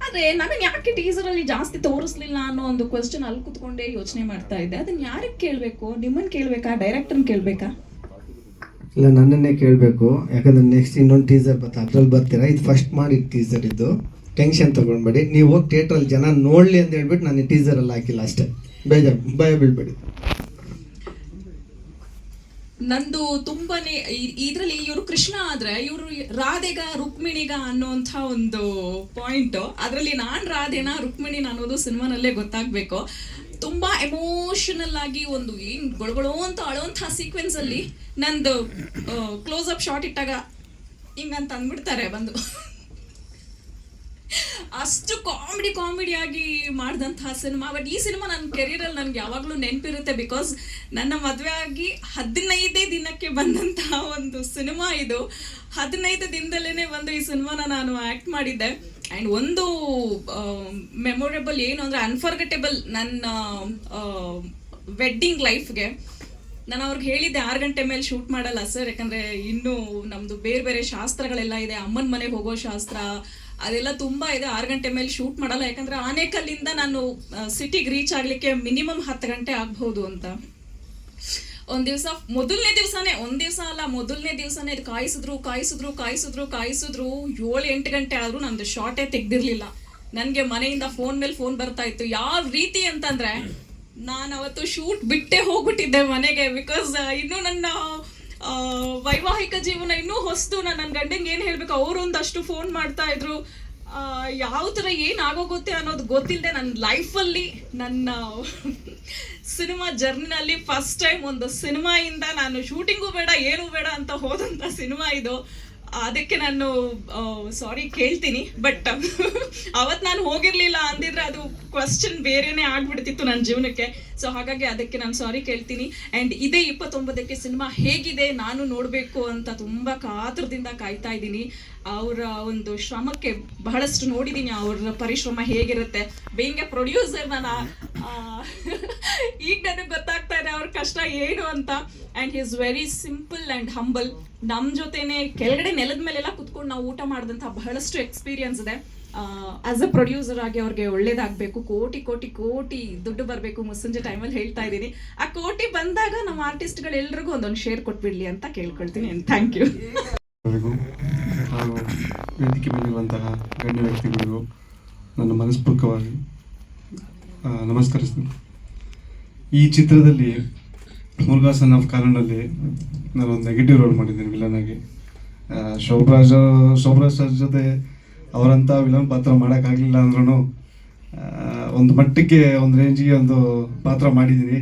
ಆದರೆ ನನಗೆ ಯಾಕೆ ಟೀಸರಲ್ಲಿ ಜಾಸ್ತಿ ತೋರಿಸ್ಲಿಲ್ಲ ಅನ್ನೋ ಒಂದು ಕ್ವಶನ್ ಅಲ್ಲಿ ಕುತ್ಕೊಂಡೇ ಯೋಚನೆ ಮಾಡ್ತಾ ಇದ್ದೆ. ಅದನ್ನ ಯಾರಿಗೆ ಕೇಳಬೇಕು? ನಿಮ್ಮನ್ನು ಕೇಳಬೇಕಾ? ಡೈರೆಕ್ಟರ್ನ ಕೇಳಬೇಕಾ? ಇಲ್ಲ, ನನ್ನನ್ನೇ ಕೇಳಬೇಕು. ಯಾಕಂದ್ರೆ ನೆಕ್ಸ್ಟ್ ಇನ್ನೊಂದು ಟೀಸರ್ ಬರ್ತದೆ ಅದ್ರಲ್ಲಿ ಬರ್ತೀರಾ? ಇದು ಫಸ್ಟ್ ಮಾಡಿ ಟೀಸರ್ ಇದು. ಟೆನ್ಷನ್ ತೊಗೊಂಡ್ಬೇಡಿ. ನೀವು ಹೋಗಿ ಥಿಯೇಟ್ರಲ್ಲಿ ಜನ ನೋಡಲಿ ಅಂತ ಹೇಳ್ಬಿಟ್ಟು ನಾನು ಟೀಸರಲ್ಲಿ ಹಾಕಿಲ್ಲ ಅಷ್ಟೇ. ಬೇಜಾರು, ಭಯ ಬೀಳ್ಬೇಡಿ. ನಂದು ತುಂಬಾನೇ ಇದರಲ್ಲಿ ಇವರು ಕೃಷ್ಣ ಆದ್ರೆ ಇವರು ರಾಧೆಗ, ರುಕ್ಮಿಣಿಗ ಅನ್ನೋಂಥ ಒಂದು ಪಾಯಿಂಟ್ ಅದರಲ್ಲಿ ನಾನ್ ರಾಧೆನ, ರುಕ್ಮಿಣಿನ ಅನ್ನೋದು ಸಿನಿಮಾನಲ್ಲೇ ಗೊತ್ತಾಗ್ಬೇಕು. ತುಂಬಾ ಎಮೋಷನಲ್ ಆಗಿ ಒಂದು ಏನ್ ಗೊಳಗೊಳೋ ಅಂತ ಅಳೋಂತ ಸೀಕ್ವೆನ್ಸ್ ಅಲ್ಲಿ ನಂದು ಕ್ಲೋಸ್ ಅಪ್ ಶಾರ್ಟ್ ಇಟ್ಟಾಗ ಹಿಂಗಂತ ಅಂದ್ಬಿಡ್ತಾರೆ ಬಂದು. ಅಷ್ಟು ಕಾಮಿಡಿ ಕಾಮಿಡಿ ಆಗಿ ಮಾಡಿದಂತಹ ಸಿನಿಮಾ ಬಟ್ ಈ ಸಿನಿಮಾ ನನ್ನ ಕೆರಿಯರಲ್ಲಿ ನನಗೆ ಯಾವಾಗಲೂ ನೆನಪಿರುತ್ತೆ ಬಿಕಾಸ್ ನನ್ನ ಮದುವೆ ಆಗಿ ಹದಿನೈದೇ ದಿನಕ್ಕೆ ಬಂದಂತಹ ಒಂದು ಸಿನಿಮಾ ಇದು. ಹದಿನೈದು ದಿನದಲ್ಲೇ ಬಂದು ಈ ಸಿನಿಮಾನ ನಾನು ಆ್ಯಕ್ಟ್ ಮಾಡಿದ್ದೆ. ಆ್ಯಂಡ್ ಒಂದು ಮೆಮೊರೇಬಲ್ ಏನು ಅಂದರೆ ಅನ್ಫರ್ಗೆಟೇಬಲ್ ನನ್ನ ವೆಡ್ಡಿಂಗ್ ಲೈಫ್ಗೆ ನಾನು ಅವ್ರಿಗೆ ಹೇಳಿದ್ದೆ, ಆರು ಗಂಟೆ ಮೇಲೆ ಶೂಟ್ ಮಾಡಲ್ಲ ಸರ್ ಯಾಕಂದರೆ ಇನ್ನೂ ನಮ್ಮದು ಬೇರೆ ಬೇರೆ ಶಾಸ್ತ್ರಗಳೆಲ್ಲ ಇದೆ. ಅಮ್ಮನ ಮನೆಗೆ ಹೋಗೋ ಶಾಸ್ತ್ರ ಅದೆಲ್ಲ ತುಂಬಾ ಇದೆ. ಆರು ಗಂಟೆ ಮೇಲೆ ಶೂಟ್ ಮಾಡಲ್ಲ. ಯಾಕಂದ್ರೆ ಆನೇಕಲ್ಲಿಂದ ನಾನು ಸಿಟಿಗೆ ರೀಚ್ ಆಗ್ಲಿಕ್ಕೆ ಮಿನಿಮಮ್ ಹತ್ತು ಗಂಟೆ ಆಗ್ಬಹುದು ಅಂತ. ಒಂದ್ ದಿವಸ, ಮೊದಲನೇ ದಿವಸನೇ, ಒಂದ್ ದಿವಸ ಅಲ್ಲ, ಮೊದಲನೇ ದಿವಸನೇ ಇದು ಕಾಯಿಸಿದ್ರು ಕಾಯಿಸಿದ್ರು ಕಾಯಿಸಿದ್ರು ಕಾಯಿಸಿದ್ರು ಏಳು ಎಂಟು ಗಂಟೆ ಆದ್ರೂ ನಂದು ಶಾರ್ಟೇ ತೆಗ್ದಿರ್ಲಿಲ್ಲ. ನನ್ಗೆ ಮನೆಯಿಂದ ಫೋನ್ ಮೇಲೆ ಫೋನ್ ಬರ್ತಾ ಇತ್ತು. ಯಾವ ರೀತಿ ಅಂತಂದ್ರೆ, ನಾನು ಅವತ್ತು ಶೂಟ್ ಬಿಟ್ಟೆ ಹೋಗ್ಬಿಟ್ಟಿದ್ದೆ ಮನೆಗೆ ಬಿಕಾಸ್ ಇನ್ನೂ ನನ್ನ ವೈವಾಹಿಕ ಜೀವನ ಇನ್ನೂ ಹೊಸ್ತು ನಾನು ನನ್ನ ಗಂಡಂಗೆ ಏನು ಹೇಳಬೇಕು? ಅವರೊಂದಷ್ಟು ಫೋನ್ ಮಾಡ್ತಾ ಇದ್ರು. ಯಾವ ಥರ ಏನು ಆಗೋಗುತ್ತೆ ಅನ್ನೋದು ಗೊತ್ತಿಲ್ಲದೆ ನನ್ನ ಲೈಫಲ್ಲಿ ನನ್ನ ಸಿನಿಮಾ ಜರ್ನಿನಲ್ಲಿ ಫಸ್ಟ್ ಟೈಮ್ ಒಂದು ಸಿನಿಮಾಯಿಂದ ನಾನು ಶೂಟಿಂಗು ಬೇಡ, ಏನೂ ಬೇಡ ಅಂತ ಹೋದಂಥ ಸಿನಿಮಾ ಇದು. ಅದಕ್ಕೆ ನಾನು ಸಾರಿ ಕೇಳ್ತೀನಿ ಬಟ್ ಅವತ್ತು ನಾನು ಹೋಗಿರಲಿಲ್ಲ ಅಂದಿದ್ರೆ ಅದು ಕ್ವಶನ್ ಬೇರೆನೇ ಆಗ್ಬಿಡ್ತಿತ್ತು ನನ್ನ ಜೀವನಕ್ಕೆ. ಸೊ ಹಾಗಾಗಿ ಅದಕ್ಕೆ ನಾನು ಸಾರಿ ಕೇಳ್ತೀನಿ. ಆ್ಯಂಡ್ ಇದೇ ಇಪ್ಪತ್ತೊಂಬತ್ತಕ್ಕೆ ಸಿನಿಮಾ ಹೇಗಿದೆ ನಾನು ನೋಡಬೇಕು ಅಂತ ತುಂಬ ಕಾತರದಿಂದ ಕಾಯ್ತಾ ಇದ್ದೀನಿ. ಅವರ ಒಂದು ಶ್ರಮಕ್ಕೆ ಬಹಳಷ್ಟು ನೋಡಿದ್ದೀನಿ. ಅವ್ರ ಪರಿಶ್ರಮ ಹೇಗಿರುತ್ತೆ. ಬೇಯಿಂಗ್ ಎ ಪ್ರೊಡ್ಯೂಸರ್ ನಾನು ಈಗ ನನಗೆ ಗೊತ್ತಾಗ್ತಾ ಇದೆ ಅವ್ರ ಕಷ್ಟ ಏನು ಅಂತ. And is very simple and humble ನಮ್ಮ ಜೊತೆನೆ ಕೆಳಗಡೆ ನೆಲದ ಮೇಲೆಲ್ಲ ಕುತ್ಕೊಂಡು ನಾವು ಊಟ ಮಾಡಿದಂಥ ಬಹಳಷ್ಟು ಎಕ್ಸ್ಪೀರಿಯನ್ಸ್ ಇದೆ. ಆಸ್ ಅ ಪ್ರೊಡ್ಯೂಸರ್ ಆಗಿ ಅವ್ರಿಗೆ ಒಳ್ಳೇದಾಗಬೇಕು, ಕೋಟಿ ಕೋಟಿ ಕೋಟಿ ದುಡ್ಡು ಬರಬೇಕು ಮುಸ್ಸಂಜೆ ಟೈಮಲ್ಲಿ ಹೇಳ್ತಾ ಇದ್ದೀನಿ. ಆ ಕೋಟಿ ಬಂದಾಗ ನಮ್ಮ ಆರ್ಟಿಸ್ಟ್ಗಳೆಲ್ರಿಗೂ ಒಂದೊಂದು ಶೇರ್ ಕೊಟ್ಬಿಡ್ಲಿ ಅಂತ ಕೇಳ್ಕೊಳ್ತೀನಿ ಥ್ಯಾಂಕ್ ಯು ಹಾಗೂ ವೇದಿಕೆ ಬಂದಿರುವಂತಹ ಗಣ್ಯ ವ್ಯಕ್ತಿಗಳಿಗೂ ನನ್ನ ಮನಸ್ಪೂರ್ವಕವಾಗಿ ನಮಸ್ಕರಿಸ್ತೀನಿ. ಈ ಚಿತ್ರದಲ್ಲಿ ಮುರುಘಾ ಸನ್ ಆಫ್ ಕಾರಣಲ್ಲಿ ನಾನು ನೆಗೆಟಿವ್ ರೋಲ್ ಮಾಡಿದ್ದೀನಿ ವಿಲನ್ ಆಗಿ. ಶೋಭರಾಜ್ ಶೋಭರಾಜ್ ಸರ್ ಜೊತೆ ಅವರಂಥ ವಿಲನ್ ಪಾತ್ರ ಮಾಡೋಕ್ಕಾಗಲಿಲ್ಲ ಅಂದ್ರೂ ಒಂದು ಮಟ್ಟಕ್ಕೆ, ಒಂದು ರೇಂಜಿಗೆ ಒಂದು ಪಾತ್ರ ಮಾಡಿದ್ದೀನಿ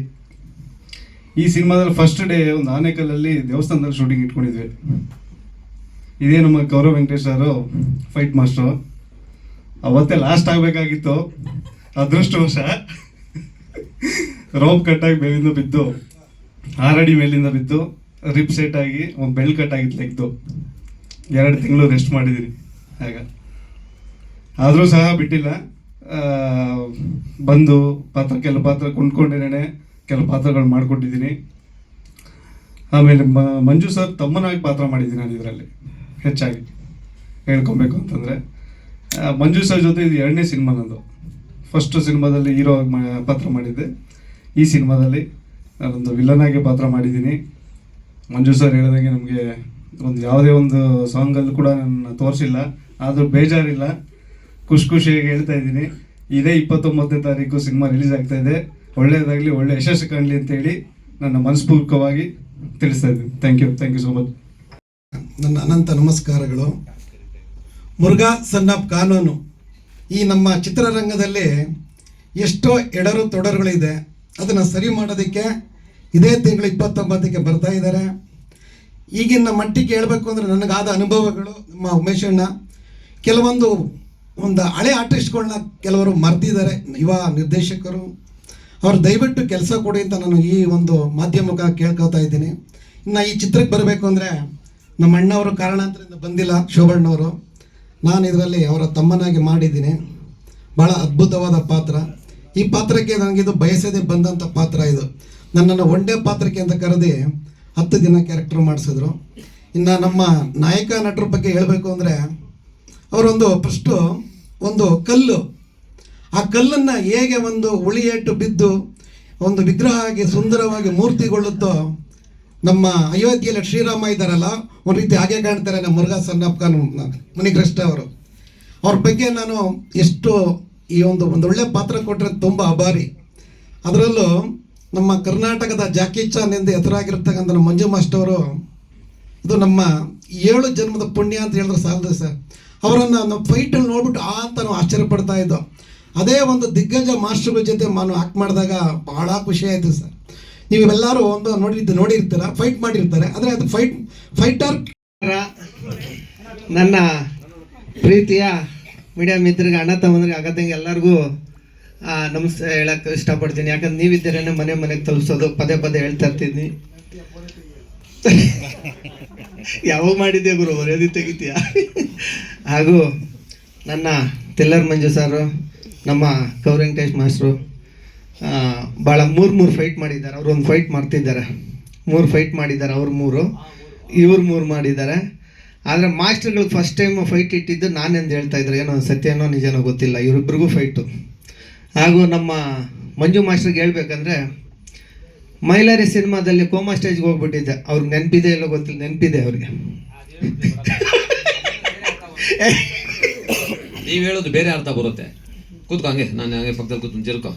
ಈ ಸಿನಿಮಾದಲ್ಲಿ ಫಸ್ಟ್ ಡೇ ಒಂದು ಆನೇಕಲ್ಲಲ್ಲಿ ದೇವಸ್ಥಾನದಲ್ಲಿ ಶೂಟಿಂಗ್ ಇಟ್ಕೊಂಡಿದ್ವಿ. ಇದೇ ನಮ್ಮ Gaurav Venkatesh sir fight master ಅವತ್ತೇ ಲಾಸ್ಟ್ ಆಗಬೇಕಾಗಿತ್ತು. ಅದೃಷ್ಟವಶ ರೋಪ್ ಕಟ್ಟಾಗಿ ಮೇಲಿಂದ ಬಿದ್ದು, ಆರಡಿ ಮೇಲಿಂದ ಬಿದ್ದು ರಿಪ್ ಸೆಟ್ ಆಗಿ, ಒಂದು ಬೆಲ್ ಕಟ್ ಆಗಿತ್ತು ಲೆಗ್ದು ಎರಡು ತಿಂಗಳು ರೆಸ್ಟ್ ಮಾಡಿದ್ದೀನಿ ಆಗ. ಆದರೂ ಸಹ ಬಿಟ್ಟಿಲ್ಲ. ಬಂದು ಪಾತ್ರ ಕೆಲವು ಪಾತ್ರ ಕೊಂಡ್ಕೊಂಡಿದ್ದೇನೆ. ಕೆಲವು ಪಾತ್ರಗಳು ಮಾಡಿಕೊಟ್ಟಿದ್ದೀನಿ ಆಮೇಲೆ ಮಂಜು ಸರ್ ತಮ್ಮನಾಗಿ ಪಾತ್ರ ಮಾಡಿದ್ದೀನಿ ನಾನು ಇದರಲ್ಲಿ. ಹೆಚ್ಚಾಗಿ ಹೇಳ್ಕೊಬೇಕು ಅಂತಂದರೆ. ಮಂಜು ಸರ್ ಜೊತೆ ಇದು ಎರಡನೇ ಸಿನಿಮಾ ನಂದು. ಫಸ್ಟ್ ಸಿನಿಮಾದಲ್ಲಿ ಹೀರೋ ಪಾತ್ರ ಮಾಡಿದ್ದೆ. ಈ ಸಿನಿಮಾದಲ್ಲಿ ನಾನೊಂದು ವಿಲನ್ ಆಗಿ ಪಾತ್ರ ಮಾಡಿದ್ದೀನಿ. ಮಂಜು ಸರ್ ಹೇಳಿದಂಗೆ ನಮಗೆ ಒಂದು ಯಾವುದೇ ಒಂದು ಸಾಂಗಲ್ಲೂ ಕೂಡ ನಾನು ತೋರಿಸಿಲ್ಲ. ಆದರೂ ಬೇಜಾರಿಲ್ಲ. ಖುಷಿ ಖುಷಿಯಾಗಿ ಹೇಳ್ತಾ ಇದ್ದೀನಿ. ಇದೇ ಇಪ್ಪತ್ತೊಂಬತ್ತನೇ ತಾರೀಕು ಸಿನಿಮಾ ರಿಲೀಸ್ ಆಗ್ತಾ ಇದೆ. ಒಳ್ಳೆಯದಾಗಲಿ ಒಳ್ಳೆ ಯಶಸ್ಸು ಕಾಣಲಿ ಅಂತೇಳಿ ನನ್ನ ಮನಸ್ಪೂರ್ವಕವಾಗಿ ತಿಳಿಸ್ತಾ ಇದ್ದೀನಿ. Thank you thank you so much ನನ್ನ ಅನಂತ ನಮಸ್ಕಾರಗಳು. ಮುರುಘಾ ಸನ್ ಆಫ್ ಕಾನೂನು. ಈ ನಮ್ಮ ಚಿತ್ರರಂಗದಲ್ಲಿ ಎಷ್ಟೋ ಎಡರು ತೊಡರುಗಳಿದೆ. ಅದನ್ನು ಸರಿ ಮಾಡೋದಕ್ಕೆ ಇದೇ ತಿಂಗಳು ಇಪ್ಪತ್ತೊಂಬತ್ತಕ್ಕೆ ಬರ್ತಾ ಇದ್ದಾರೆ. ಈಗಿನ ಮಟ್ಟಿಗೆ ಹೇಳಬೇಕು ಅಂದರೆ ನನಗಾದ ಅನುಭವಗಳು. ನಮ್ಮ ಉಮೇಶಣ್ಣ ಕೆಲವೊಂದು ಒಂದು ಹಳೆ ಆರ್ಟಿಸ್ಟ್ಗಳನ್ನ ಕೆಲವರು ಮರೆತಿದ್ದಾರೆ ಯುವ ನಿರ್ದೇಶಕರು. ಅವ್ರು ದಯವಿಟ್ಟು ಕೆಲಸ ಕೊಡಿ ಅಂತ ನಾನು ಈ ಒಂದು ಮಾಧ್ಯಮಕ್ಕೆ ಕೇಳ್ಕೊತಾ ಇದ್ದೀನಿ. ಇನ್ನು ಈ ಚಿತ್ರಕ್ಕೆ ಬರಬೇಕು ಅಂದರೆ ನಮ್ಮ ಅಣ್ಣವರು ಕಾರಣಾಂತರದಿಂದ ಬಂದಿಲ್ಲ ಶೋಭಣ್ಣವರು. ನಾನು ಇದರಲ್ಲಿ ಅವರ ತಮ್ಮನಾಗಿ ಮಾಡಿದ್ದೀನಿ. ಭಾಳ ಅದ್ಭುತವಾದ ಪಾತ್ರ. ಈ ಪಾತ್ರಕ್ಕೆ ನನಗಿದು ಬಯಸದೆ ಬಂದಂಥ ಪಾತ್ರ ಇದು. ನನ್ನನ್ನು ಒಂದೇ ಪಾತ್ರಕ್ಕೆ ಅಂತ ಕರೆದಿ ಹತ್ತು ದಿನ ಕ್ಯಾರೆಕ್ಟರ್ ಮಾಡಿಸಿದ್ರು. ಇನ್ನು ನಮ್ಮ ನಾಯಕ ನಟರ ಬಗ್ಗೆ ಹೇಳಬೇಕು ಅಂದರೆ ಅವರೊಂದು ಫಸ್ಟು ಒಂದು ಕಲ್ಲು. ಆ ಕಲ್ಲನ್ನು ಹೇಗೆ ಒಂದು ಉಳಿಯೇಟು ಬಿದ್ದು ಒಂದು ವಿಗ್ರಹ ಆಗಿ ಸುಂದರವಾಗಿ ಮೂರ್ತಿಗೊಳ್ಳುತ್ತೋ, ನಮ್ಮ ಅಯೋಧ್ಯೆಯಲ್ಲಿ ಶ್ರೀರಾಮ ಇದ್ದಾರಲ್ಲ, ಒಂದು ರೀತಿ ಹಾಗೆ ಕಾಣ್ತಾರೆ ನಮ್ಮ ಮುರುಘಾ ಸನ್ನಪ್ಪನ ಮುನಿಕೃಷ್ಣ ಅವರು. ಅವ್ರ ಬಗ್ಗೆ ನಾನು ಎಷ್ಟು ಈ ಒಂದು ಒಂದು ಒಳ್ಳೆ ಪಾತ್ರ ಕೊಟ್ಟರೆ ತುಂಬ ಅಭಾರಿ. ಅದರಲ್ಲೂ ನಮ್ಮ ಕರ್ನಾಟಕದ ಜಾಕಿ ಚಾನ್ ಎಂದು ಹೆಸರಾಗಿರ್ತಕ್ಕಂಥ ಮಂಜು ಅವರು, ಇದು ನಮ್ಮ ಏಳು ಜನ್ಮದ ಪುಣ್ಯ ಅಂತ ಹೇಳಿದ್ರೆ ಸಾಲದು ಸರ್. ಅವರನ್ನು ನಾವು ಫೈಟಲ್ಲಿ ನೋಡ್ಬಿಟ್ಟು ಆ ಅಂತ ನಾವು ಆಶ್ಚರ್ಯ ಪಡ್ತಾ ಇದ್ದೋ. ಅದೇ ಒಂದು ದಿಗ್ಗಜ ಮಾಸ್ಟರ್ಗಳ ಜೊತೆ ನಾನು ಆಕ್ಟ್ ಮಾಡಿದಾಗ ಬಹಳ ಖುಷಿ ಆಯಿತು ಸರ್. ನೀವೆಲ್ಲರೂ ಒಂದು ನೋಡಿದ್ದು ನೋಡಿರ್ತೀರ ಫೈಟ್ ಮಾಡಿರ್ತಾರೆ. ಆದರೆ ಅದು ಫೈಟ್ ಫೈಟರ್ ನನ್ನ ಪ್ರೀತಿಯ ಮೀಡಿಯಾ ಮಿತ್ರರಿಗೆ, ಅಣ್ಣ ತಮ್ಮಂದ್ರಿಗೆ ಆಗದಂಗೆ ಎಲ್ಲರಿಗೂ ನಮಸ್ತೆ ಹೇಳಕ್ ಇಷ್ಟಪಡ್ತೀನಿ. ಯಾಕಂದ್ರೆ ನೀವಿದ್ದೀರೇನೆ ಮನೆ ಮನೆಗೆ ತಲುಪಿಸೋದು, ಪದೇ ಪದೇ ಹೇಳ್ತಾ ಇರ್ತೀನಿ ಯಾವಾಗ ಮಾಡಿದ್ದೆ ಗುರು? ಮರ್ಯಾದೆ ತೆಗಿತೀಯ? ಹಾಗೂ ನನ್ನ ತೆಲ್ಲರ್ ಮಂಜು ಸಾರು, ನಮ್ಮ ಕೌರಂಕೇಶ್ ಮಾಸ್ಟ್ರು ಭಾಳ ಮೂರು ಮೂರು ಫೈಟ್ ಮಾಡಿದ್ದಾರೆ. ಅವರು ಒಂದು ಫೈಟ್ ಮಾಡ್ತಿದ್ದಾರೆ. ಮೂರು ಫೈಟ್ ಮಾಡಿದ್ದಾರೆ ಅವ್ರು ಮೂರು. ಇವ್ರು ಮೂರು ಮಾಡಿದ್ದಾರೆ. ಆದರೆ ಮಾಸ್ಟರ್ಗಳು ಫಸ್ಟ್ ಟೈಮ್ ಫೈಟ್ ಇಟ್ಟಿದ್ದು ನಾನೆಂದು ಹೇಳ್ತಾ ಇದ್ರು ಏನೋ ಸತ್ಯನೋ ನಿಜನೋ ಗೊತ್ತಿಲ್ಲ. ಇವರಿಬ್ರಿಗೂ ಫೈಟು ಹಾಗೂ ನಮ್ಮ ಮಂಜು ಮಾಸ್ಟ್ರಿಗೆ ಹೇಳ್ಬೇಕಂದ್ರೆ ಮೈಲಾರಿ ಸಿನಿಮಾದಲ್ಲಿ ಕೋಮಾ ಸ್ಟೇಜ್ಗೆ ಹೋಗ್ಬಿಟ್ಟಿದ್ದೆ. ಅವ್ರಿಗೆ ನೆನಪಿದೆ ಇಲ್ಲ ಗೊತ್ತಿಲ್ಲ, ನೆನಪಿದೆ ಅವ್ರಿಗೆ. ನೀವು ಹೇಳೋದು ಬೇರೆ ಅರ್ಥ ಬರುತ್ತೆ. ಕೂತ್ಕೊ ಹಂಗೆ, ನಾನು ಹಂಗೆ ಪಕ್ಕದಲ್ಲಿ ಕೂತ್ಕೊಂಡು ತಿರ್ಕೊ.